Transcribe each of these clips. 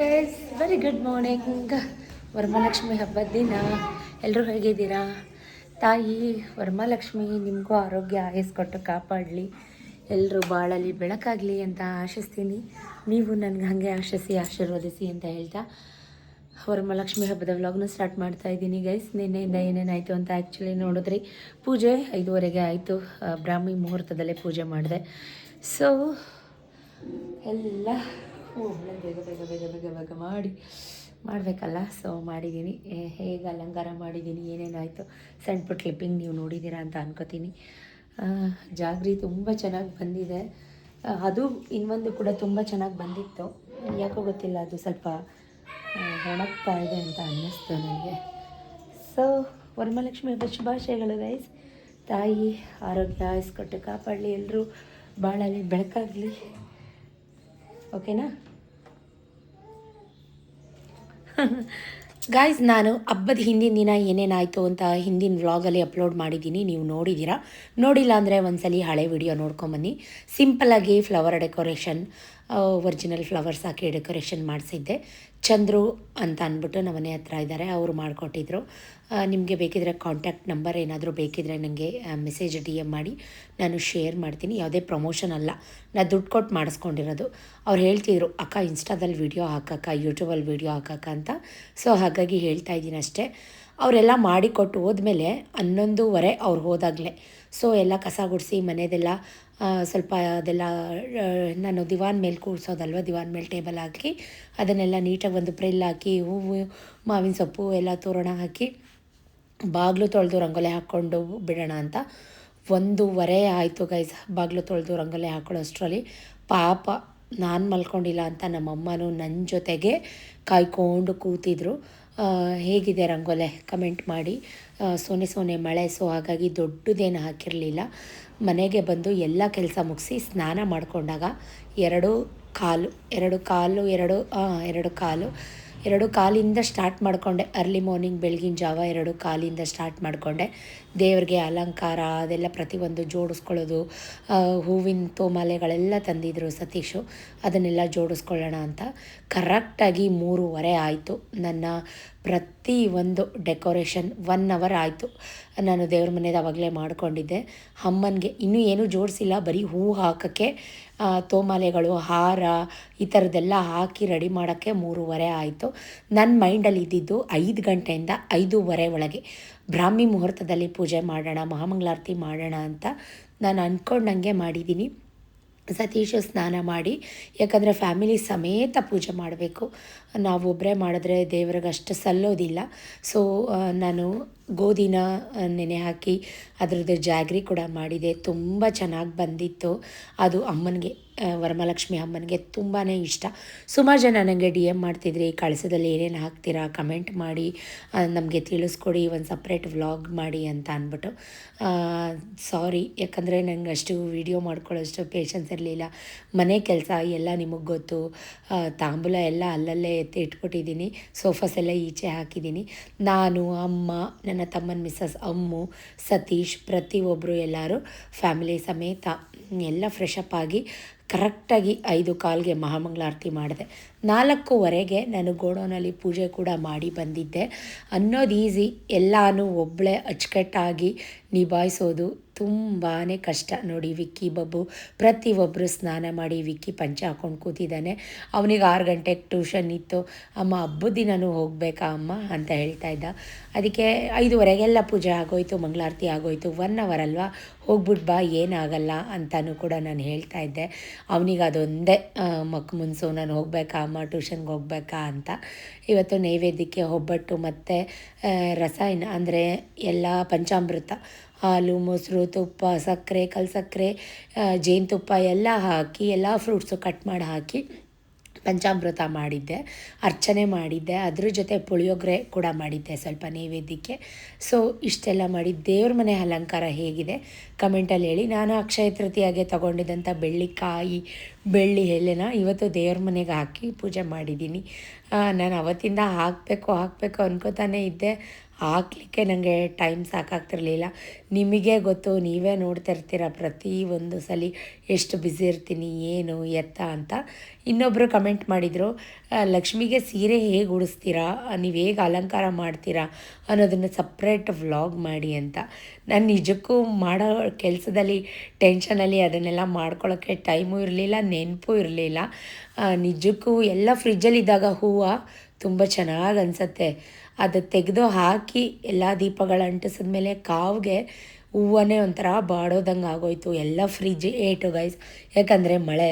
Very good morning Varamahalakshmi ಹಬ್ಬದ ದಿನ. ಎಲ್ಲರೂ ಹೇಗಿದ್ದೀರಾ? ತಾಯಿ ವರಮಹಾಲಕ್ಷ್ಮಿ, ನಿಮಗೂ ಆರೋಗ್ಯ ಆಯಸ್ಕೊಟ್ಟು ಕಾಪಾಡಲಿ. ಎಲ್ಲರೂ ಬಾಳಲ್ಲಿ ಬೆಳಕಾಗಲಿ ಅಂತ ಆಶಿಸ್ತೀನಿ. ನೀವು ನನಗೆ ಹಾಗೆ ಆಶಿಸಿ, ಆಶೀರ್ವದಿಸಿ ಅಂತ ಹೇಳ್ತಾ ವರಮಹಾಲಕ್ಷ್ಮಿ ಹಬ್ಬದ ವ್ಲಾಗ್ನ ಸ್ಟಾರ್ಟ್ ಮಾಡ್ತಾ ಇದ್ದೀನಿ. ಗೈಸ್ ನಿನ್ನೆಯಿಂದ ಏನೇನಾಯಿತು ಅಂತ ಆ್ಯಕ್ಚುಲಿ ನೋಡಿದ್ರಿ. ಪೂಜೆ ಐದುವರೆಗೆ ಆಯಿತು. ಬ್ರಾಹ್ಮಿ ಮುಹೂರ್ತದಲ್ಲೇ ಪೂಜೆ ಮಾಡಿದೆ. ಸೊ ಎಲ್ಲ ಹ್ಞೂ, ಬೇಗ ಬೇಗ ಬೇಗ ಬೇಗ ಬೇಗ ಮಾಡಿ, ಮಾಡಬೇಕಲ್ಲ? ಸೊ ಮಾಡಿದ್ದೀನಿ ಹೇಗೆ ಅಲಂಕಾರ ಮಾಡಿದ್ದೀನಿ ಏನೇನಾಯಿತು ಸಣ್ಣ ಪುಟ್ಟ ಕ್ಲಿಪ್ಪಿಂಗ್ ನೀವು ನೋಡಿದ್ದೀರಾ ಅಂತ ಅನ್ಕೋತೀನಿ. ಜಾಗ್ರಿ ತುಂಬ ಚೆನ್ನಾಗಿ ಬಂದಿದೆ. ಅದು ಇನ್ನೊಂದು ಕೂಡ ತುಂಬ ಚೆನ್ನಾಗಿ ಬಂದಿತ್ತು. ಯಾಕೋ ಗೊತ್ತಿಲ್ಲ, ಅದು ಸ್ವಲ್ಪ ಒಣಗ್ತಾ ಇದೆ ಅಂತ ಅನ್ನಿಸ್ತು ನನಗೆ. ಸೊ ವರಮಹಾಲಕ್ಷ್ಮಿ ಹಬ್ಬದ ಶುಭಾಶಯಗಳು ಗೈಸ್ ತಾಯಿ, ಆರೋಗ್ಯ, ಆಯಸ್ಕೊಟ್ಟು ಕಾಪಾಡಲಿ ಎಲ್ಲರೂ ಬಾಳಲ್ಲಿ ಬೆಳಕಾಗಲಿ. ಓಕೆನಾ ಗಾಯ್ಸ್ ನಾನು ಹಬ್ಬದ ಹಿಂದಿನ ದಿನ ಏನೇನಾಯಿತು ಅಂತ ಹಿಂದಿನ ವ್ಲಾಗಲ್ಲಿ ಅಪ್ಲೋಡ್ ಮಾಡಿದ್ದೀನಿ. ನೀವು ನೋಡಿದ್ದೀರಾ ನೋಡಿಲ್ಲ ಅಂದರೆ ಒಂದ್ಸಲಿ ಹಳೆ ವಿಡಿಯೋ ನೋಡ್ಕೊಂಬನ್ನಿ. ಸಿಂಪಲಾಗಿ ಫ್ಲವರ್ ಡೆಕೋರೇಷನ್ ಒರಿಜಿನಲ್ ಫ್ಲವರ್ಸ್ ಹಾಕಿ ಡೆಕೋರೇಷನ್ ಮಾಡಿಸಿದ್ದೆ. ಚಂದ್ರು ಅಂತ ಅಂದ್ಬಿಟ್ಟು ನಮ್ಮ ಮನೆ ಹತ್ರ ಇದ್ದಾರೆ, ಅವರು ಮಾಡಿಕೊಟ್ಟಿದ್ರು. ನಿಮಗೆ ಬೇಕಿದ್ರೆ ಕಾಂಟ್ಯಾಕ್ಟ್ ನಂಬರ್ ಏನಾದರೂ ಬೇಕಿದ್ರೆ ನನಗೆ ಮೆಸೇಜ್ ಡಿ ಎಂ ಮಾಡಿ, ನಾನು ಶೇರ್ ಮಾಡ್ತೀನಿ. ಯಾವುದೇ ಪ್ರಮೋಷನ್ ಅಲ್ಲ. ನಾನು ದುಡ್ಡು ಕೊಟ್ಟು ಮಾಡಿಸ್ಕೊಂಡಿರೋದು. ಅವ್ರು ಹೇಳ್ತಿದ್ರು, ಅಕ್ಕ ಇನ್ಸ್ಟಾದಲ್ಲಿ ವೀಡಿಯೋ ಹಾಕಕ್ಕ ಯೂಟ್ಯೂಬಲ್ಲಿ ವೀಡಿಯೋ ಹಾಕಕ್ಕ ಅಂತ. ಸೊ ಹಾಗಾಗಿ ಹೇಳ್ತಾ ಇದ್ದೀನಿ ಅಷ್ಟೇ. ಅವರೆಲ್ಲ ಮಾಡಿಕೊಟ್ಟು ಹೋದ್ಮೇಲೆ ಹನ್ನೊಂದೂವರೆ ಅವ್ರು ಹೋದಾಗಲೇ. ಸೊ ಎಲ್ಲ ಕಸ ಗುಡಿಸಿ ಮನೆದೆಲ್ಲ ಸ್ವಲ್ಪ ಅದೆಲ್ಲ ನಾನು ದಿವಾನ್ ಮೇಲೆ ಕೂರಿಸೋದಲ್ವ, ದಿವಾನ್ ಮೇಲೆ ಟೇಬಲ್ ಹಾಕಿ, ಅದನ್ನೆಲ್ಲ ನೀಟಾಗಿ ಒಂದು ಪ್ರಿಲ್ ಹಾಕಿ, ಹೂವು, ಮಾವಿನ ಸೊಪ್ಪು ಎಲ್ಲ ತೋರಣ ಹಾಕಿ, ಬಾಗಿಲು ತೊಳೆದು ರಂಗೋಲಿ ಹಾಕ್ಕೊಂಡು ಬಿಡೋಣ ಅಂತ. ಒಂದೂವರೆ ಆಯಿತು ಗೈಸ್ ಬಾಗಿಲು ತೊಳೆದು ರಂಗೋಲಿ ಹಾಕೊಳ್ಳೋ ಅಷ್ಟರಲ್ಲಿ. ಪಾಪ, ನಾನು ಮಲ್ಕೊಂಡಿಲ್ಲ ಅಂತ ನಮ್ಮಮ್ಮನೂ ನನ್ನ ಜೊತೆಗೆ ಕಾಯ್ಕೊಂಡು ಕೂತಿದ್ರು. ಹೇಗಿದೆ ರಂಗೋಲೆ? ಕಮೆಂಟ್ ಮಾಡಿ. ಸೋನೆ ಸೋನೆ ಮಳೆ ಸೊ ಹಾಗಾಗಿ ದೊಡ್ಡದೇನು ಹಾಕಿರಲಿಲ್ಲ. ಮನೆಗೆ ಬಂದು ಎಲ್ಲ ಕೆಲಸ ಮುಗಿಸಿ ಸ್ನಾನ ಮಾಡಿಕೊಂಡಾಗ ಎರಡು ಕಾಲು ಎರಡು ಕಾಲು ಎರಡು ಎರಡು ಕಾಲು ಎರಡು ಕಾಲಿಂದ ಸ್ಟಾರ್ಟ್ ಮಾಡಿಕೊಂಡೆ. ಅರ್ಲಿ ಮಾರ್ನಿಂಗ್ ಬೆಳಗಿನ ಜಾವ ಎರಡು ಕಾಲಿಂದ ಸ್ಟಾರ್ಟ್ ಮಾಡಿಕೊಂಡೆ. ದೇವ್ರಿಗೆ ಅಲಂಕಾರ, ಅದೆಲ್ಲ ಪ್ರತಿಯೊಂದು ಜೋಡಿಸ್ಕೊಳ್ಳೋದು ಹೂವಿನ ತೋಮಾಲೆಗಳೆಲ್ಲ ತಂದಿದ್ರು ಸತೀಶು. ಅದನ್ನೆಲ್ಲ ಜೋಡಿಸ್ಕೊಳ್ಳೋಣ ಅಂತ. ಕರೆಕ್ಟಾಗಿ ಮೂರುವರೆ ಆಯಿತು. ನನ್ನ ಪ್ರತಿ ಒಂದು ಡೆಕೋರೇಷನ್ ಒನ್ ಅವರ್ ಆಯಿತು. ನಾನು ದೇವ್ರ ಮನೇದು ಅವಾಗಲೇ ಮಾಡಿಕೊಂಡಿದ್ದೆ. ಅಮ್ಮನಿಗೆ ಇನ್ನೂ ಏನೂ ಜೋಡಿಸಿಲ್ಲ. ಬರೀ ಹೂ ಹಾಕೋಕ್ಕೆ ತೋಮಾಲೆಗಳು, ಹಾರ ಈ ಥರದ್ದೆಲ್ಲ ಹಾಕಿ ರೆಡಿ ಮಾಡೋಕ್ಕೆ ಮೂರುವರೆ ಆಯಿತು. ನನ್ನ ಮೈಂಡಲ್ಲಿ ಇದ್ದಿದ್ದು ಐದು ಗಂಟೆಯಿಂದ ಐದೂವರೆ ಒಳಗೆ. ಬ್ರಾಹ್ಮಿ ಮುಹೂರ್ತದಲ್ಲಿ ಪೂಜೆ ಮಾಡೋಣ, ಮಹಾಮಂಗಳಾರತಿ ಮಾಡೋಣ ಅಂತ ನಾನು ಅಂದ್ಕೊಂಡಂಗೆ ಮಾಡಿದ್ದೀನಿ. ಸತೀಶ ಸ್ನಾನ ಮಾಡಿ, ಯಾಕಂದರೆ ಫ್ಯಾಮಿಲಿ ಸಮೇತ ಪೂಜೆ ಮಾಡಬೇಕು. ನಾವು ಒಬ್ಬರೇ ಮಾಡಿದ್ರೆ ದೇವ್ರಿಗೆ ಅಷ್ಟು ಸಲ್ಲೋದಿಲ್ಲ. ಸೊ ನಾನು ಗೋಧಿನ ನೆನೆ ಹಾಕಿ ಅದರದ್ದು ಜಾಗ್ರಿ ಕೂಡ ಮಾಡಿದೆ. ತುಂಬ ಚೆನ್ನಾಗಿ ಬಂದಿತ್ತು. ಅದು ಅಮ್ಮನಿಗೆ ವರಮಹಾಲಕ್ಷ್ಮಿ ಅಮ್ಮನಿಗೆ ತುಂಬಾ ಇಷ್ಟ. ಸುಮಾರು ಜನ ನನಗೆ ಡಿ ಎಂ ಮಾಡ್ತಿದ್ರಿ ಕಳಸದಲ್ಲಿ ಏನೇನು ಹಾಕ್ತೀರಾ ಕಮೆಂಟ್ ಮಾಡಿ ನಮಗೆ ತಿಳಿಸ್ಕೊಡಿ, ಒಂದು ಸಪ್ರೇಟ್ ವ್ಲಾಗ್ ಮಾಡಿ ಅಂತ ಅಂದ್ಬಿಟ್ಟು. ಸಾರಿ, ಯಾಕಂದರೆ ನನಗೆ ಅಷ್ಟು ವಿಡಿಯೋ ಮಾಡ್ಕೊಳ್ಳೋಷ್ಟು ಪೇಷನ್ಸ್ ಇರಲಿಲ್ಲ. ಮನೆ ಕೆಲಸ ಎಲ್ಲ ನಿಮಗೆ ಗೊತ್ತು. ತಾಂಬೂಲ ಎಲ್ಲ ಅಲ್ಲಲ್ಲೇ ಎತ್ತಿ ಇಟ್ಬಿಟ್ಟಿದ್ದೀನಿ. ಸೋಫಾಸ್ ಎಲ್ಲ ಈಚೆ ಹಾಕಿದ್ದೀನಿ. ನಾನು, ಅಮ್ಮ, ನನ್ನ ತಮ್ಮನ ಮಿಸ್ಸಸ್, ಅಮ್ಮು, ಸತೀಶ್ ಪ್ರತಿಯೊಬ್ಬರು ಎಲ್ಲರೂ ಫ್ಯಾಮಿಲಿ ಸಮೇತ ಎಲ್ಲ ಫ್ರೆಶ್ ಅಪ್ ಆಗಿ ಕರೆಕ್ಟಾಗಿ ಐದು ಕಾಲ್ಗೆ ಮಹಾಮಂಗಳಾರತಿ ಮಾಡಿದೆ. ನಾಲ್ಕೂವರೆಗೆ ನಾನು ಗೋಡೌನಲ್ಲಿ ಪೂಜೆ ಕೂಡ ಮಾಡಿ ಬಂದಿದ್ದೆ. ಅನ್ನೋದು ಈಸಿ ಎಲ್ಲಾನು ಒಬ್ಬಳೇ ಅಚ್ಚುಕಟ್ಟಾಗಿ ನಿಭಾಯಿಸೋದು ತುಂಬಾ ಕಷ್ಟ. ನೋಡಿ, ವಿಕ್ಕಿ ಬಬ್ಬು ಪ್ರತಿಯೊಬ್ಬರು ಸ್ನಾನ ಮಾಡಿ ವಿಕ್ಕಿ ಪಂಚ ಹಾಕ್ಕೊಂಡು ಕೂತಿದ್ದಾನೆ. ಅವನಿಗೆ ಆರು ಗಂಟೆಗೆ ಟ್ಯೂಷನ್ ಇತ್ತು. ಅಮ್ಮ, ಹಬ್ಬದ ದಿನನೂ ಹೋಗಬೇಕಾ ಅಮ್ಮ? ಅಂತ ಹೇಳ್ತಾ ಇದ್ದ. ಅದಕ್ಕೆ ಐದುವರೆಗೆಲ್ಲ ಪೂಜೆ ಆಗೋಯ್ತು, ಮಂಗಳಾರತಿ ಆಗೋಯ್ತು. ಒನ್ ಅವರ್ ಅಲ್ವಾ? ಹೋಗ್ಬಿಟ್ಟು ಬಾ, ಏನಾಗಲ್ಲ ಅಂತಲೂ ಕೂಡ ನಾನು ಹೇಳ್ತಾ ಇದ್ದೆ. ಅವನಿಗೆ ಅದೊಂದೇ ಮಕ್ಕ ಮಕ್, ಮುನ್ಸು, ನಾನು ಹೋಗಬೇಕಾ ಅಮ್ಮ? ಟ್ಯೂಷನ್ಗೆ ಹೋಗ್ಬೇಕಾ ಅಂತ. ಇವತ್ತು ನೈವೇದ್ಯಕ್ಕೆ ಒಬ್ಬಟ್ಟು ಮತ್ತು ರಸಾಯನ, ಅಂದರೆ ಎಲ್ಲ ಪಂಚಾಮೃತ. ಹಾಲು, ಮೊಸರು, ತುಪ್ಪ, ಸಕ್ಕರೆ ಕಲ್ಸಕ್ಕರೆ ಜೇನುತುಪ್ಪ ಎಲ್ಲ ಹಾಕಿ, ಎಲ್ಲ ಫ್ರೂಟ್ಸು ಕಟ್ ಮಾಡಿ ಹಾಕಿ ಪಂಚಾಮೃತ ಮಾಡಿದ್ದೆ, ಅರ್ಚನೆ ಮಾಡಿದ್ದೆ, ಅದ್ರ ಜೊತೆ ಪುಳಿಯೋಗರೆ ಕೂಡ ಮಾಡಿದ್ದೆ ಸ್ವಲ್ಪ ನೈವೇದ್ಯಕ್ಕೆ. ಸೊ ಇಷ್ಟೆಲ್ಲ ಮಾಡಿ ದೇವ್ರ ಮನೆ ಅಲಂಕಾರ ಹೇಗಿದೆ ಕಮೆಂಟಲ್ಲಿ ಹೇಳಿ. ನಾನು ಅಕ್ಷಯ ತೃತೀಯಾಗೆ ತೊಗೊಂಡಿದ್ದಂಥ ಬೆಳ್ಳಿಕಾಯಿ ಬೆಳ್ಳಿ ಎಲೆನ ಇವತ್ತು ದೇವ್ರ ಮನೆಗೆ ಹಾಕಿ ಪೂಜೆ ಮಾಡಿದ್ದೀನಿ. ನಾನು ಅವತ್ತಿಂದ ಹಾಕಬೇಕು ಹಾಕಬೇಕು ಅನ್ಕೋತಾನೆ ಇದ್ದೆ. ಹಾಕ್ಲಿಕ್ಕೆ ನನಗೆ ಟೈಮ್ ಸಾಕಾಗ್ತಿರಲಿಲ್ಲ. ನಿಮಗೆ ಗೊತ್ತು, ನೀವೇ ನೋಡ್ತಾ ಇರ್ತೀರ ಪ್ರತಿ ಒಂದು ಸಲ ಎಷ್ಟು ಬ್ಯುಸಿ ಇರ್ತೀನಿ, ಏನು, ಎತ್ತ ಅಂತ. ಇನ್ನೊಬ್ಬರು ಕಮೆಂಟ್ ಮಾಡಿದರು ಲಕ್ಷ್ಮಿಗೆ ಸೀರೆ ಹೇಗೆ ಉಡಿಸ್ತೀರಾ? ನೀವು ಹೇಗೆ ಅಲಂಕಾರ ಮಾಡ್ತೀರಾ ಅನ್ನೋದನ್ನು ಸಪ್ರೇಟ್ ವ್ಲಾಗ್ ಮಾಡಿ ಅಂತ. ನಾನು ನಿಜಕ್ಕೂ ಮಾಡೋ ಕೆಲಸದಲ್ಲಿ ಟೆನ್ಷನಲ್ಲಿ ಅದನ್ನೆಲ್ಲ ಮಾಡ್ಕೊಳ್ಳೋಕ್ಕೆ ಟೈಮು ಇರಲಿಲ್ಲ, ನೆನಪು ಇರಲಿಲ್ಲ. ನಿಜಕ್ಕೂ ಎಲ್ಲ ಫ್ರಿಜ್ಜಲ್ಲಿದ್ದಾಗ ಹೂವು ತುಂಬ ಚೆನ್ನಾಗಿ ಅನಿಸತ್ತೆ. ಅದು ತೆಗೆದು ಹಾಕಿ ಎಲ್ಲ ದೀಪಗಳು ಅಂಟಿಸಿದ ಮೇಲೆ ಕಾವಿಗೆ ಹೂವನೇ ಒಂಥರ ಬಾಡೋದಂಗೆ ಆಗೋಯ್ತು. ಎಲ್ಲ ಫ್ರಿಜ್ ಏಟು ಗೈಸ್ ಯಾಕಂದರೆ ಮಳೆ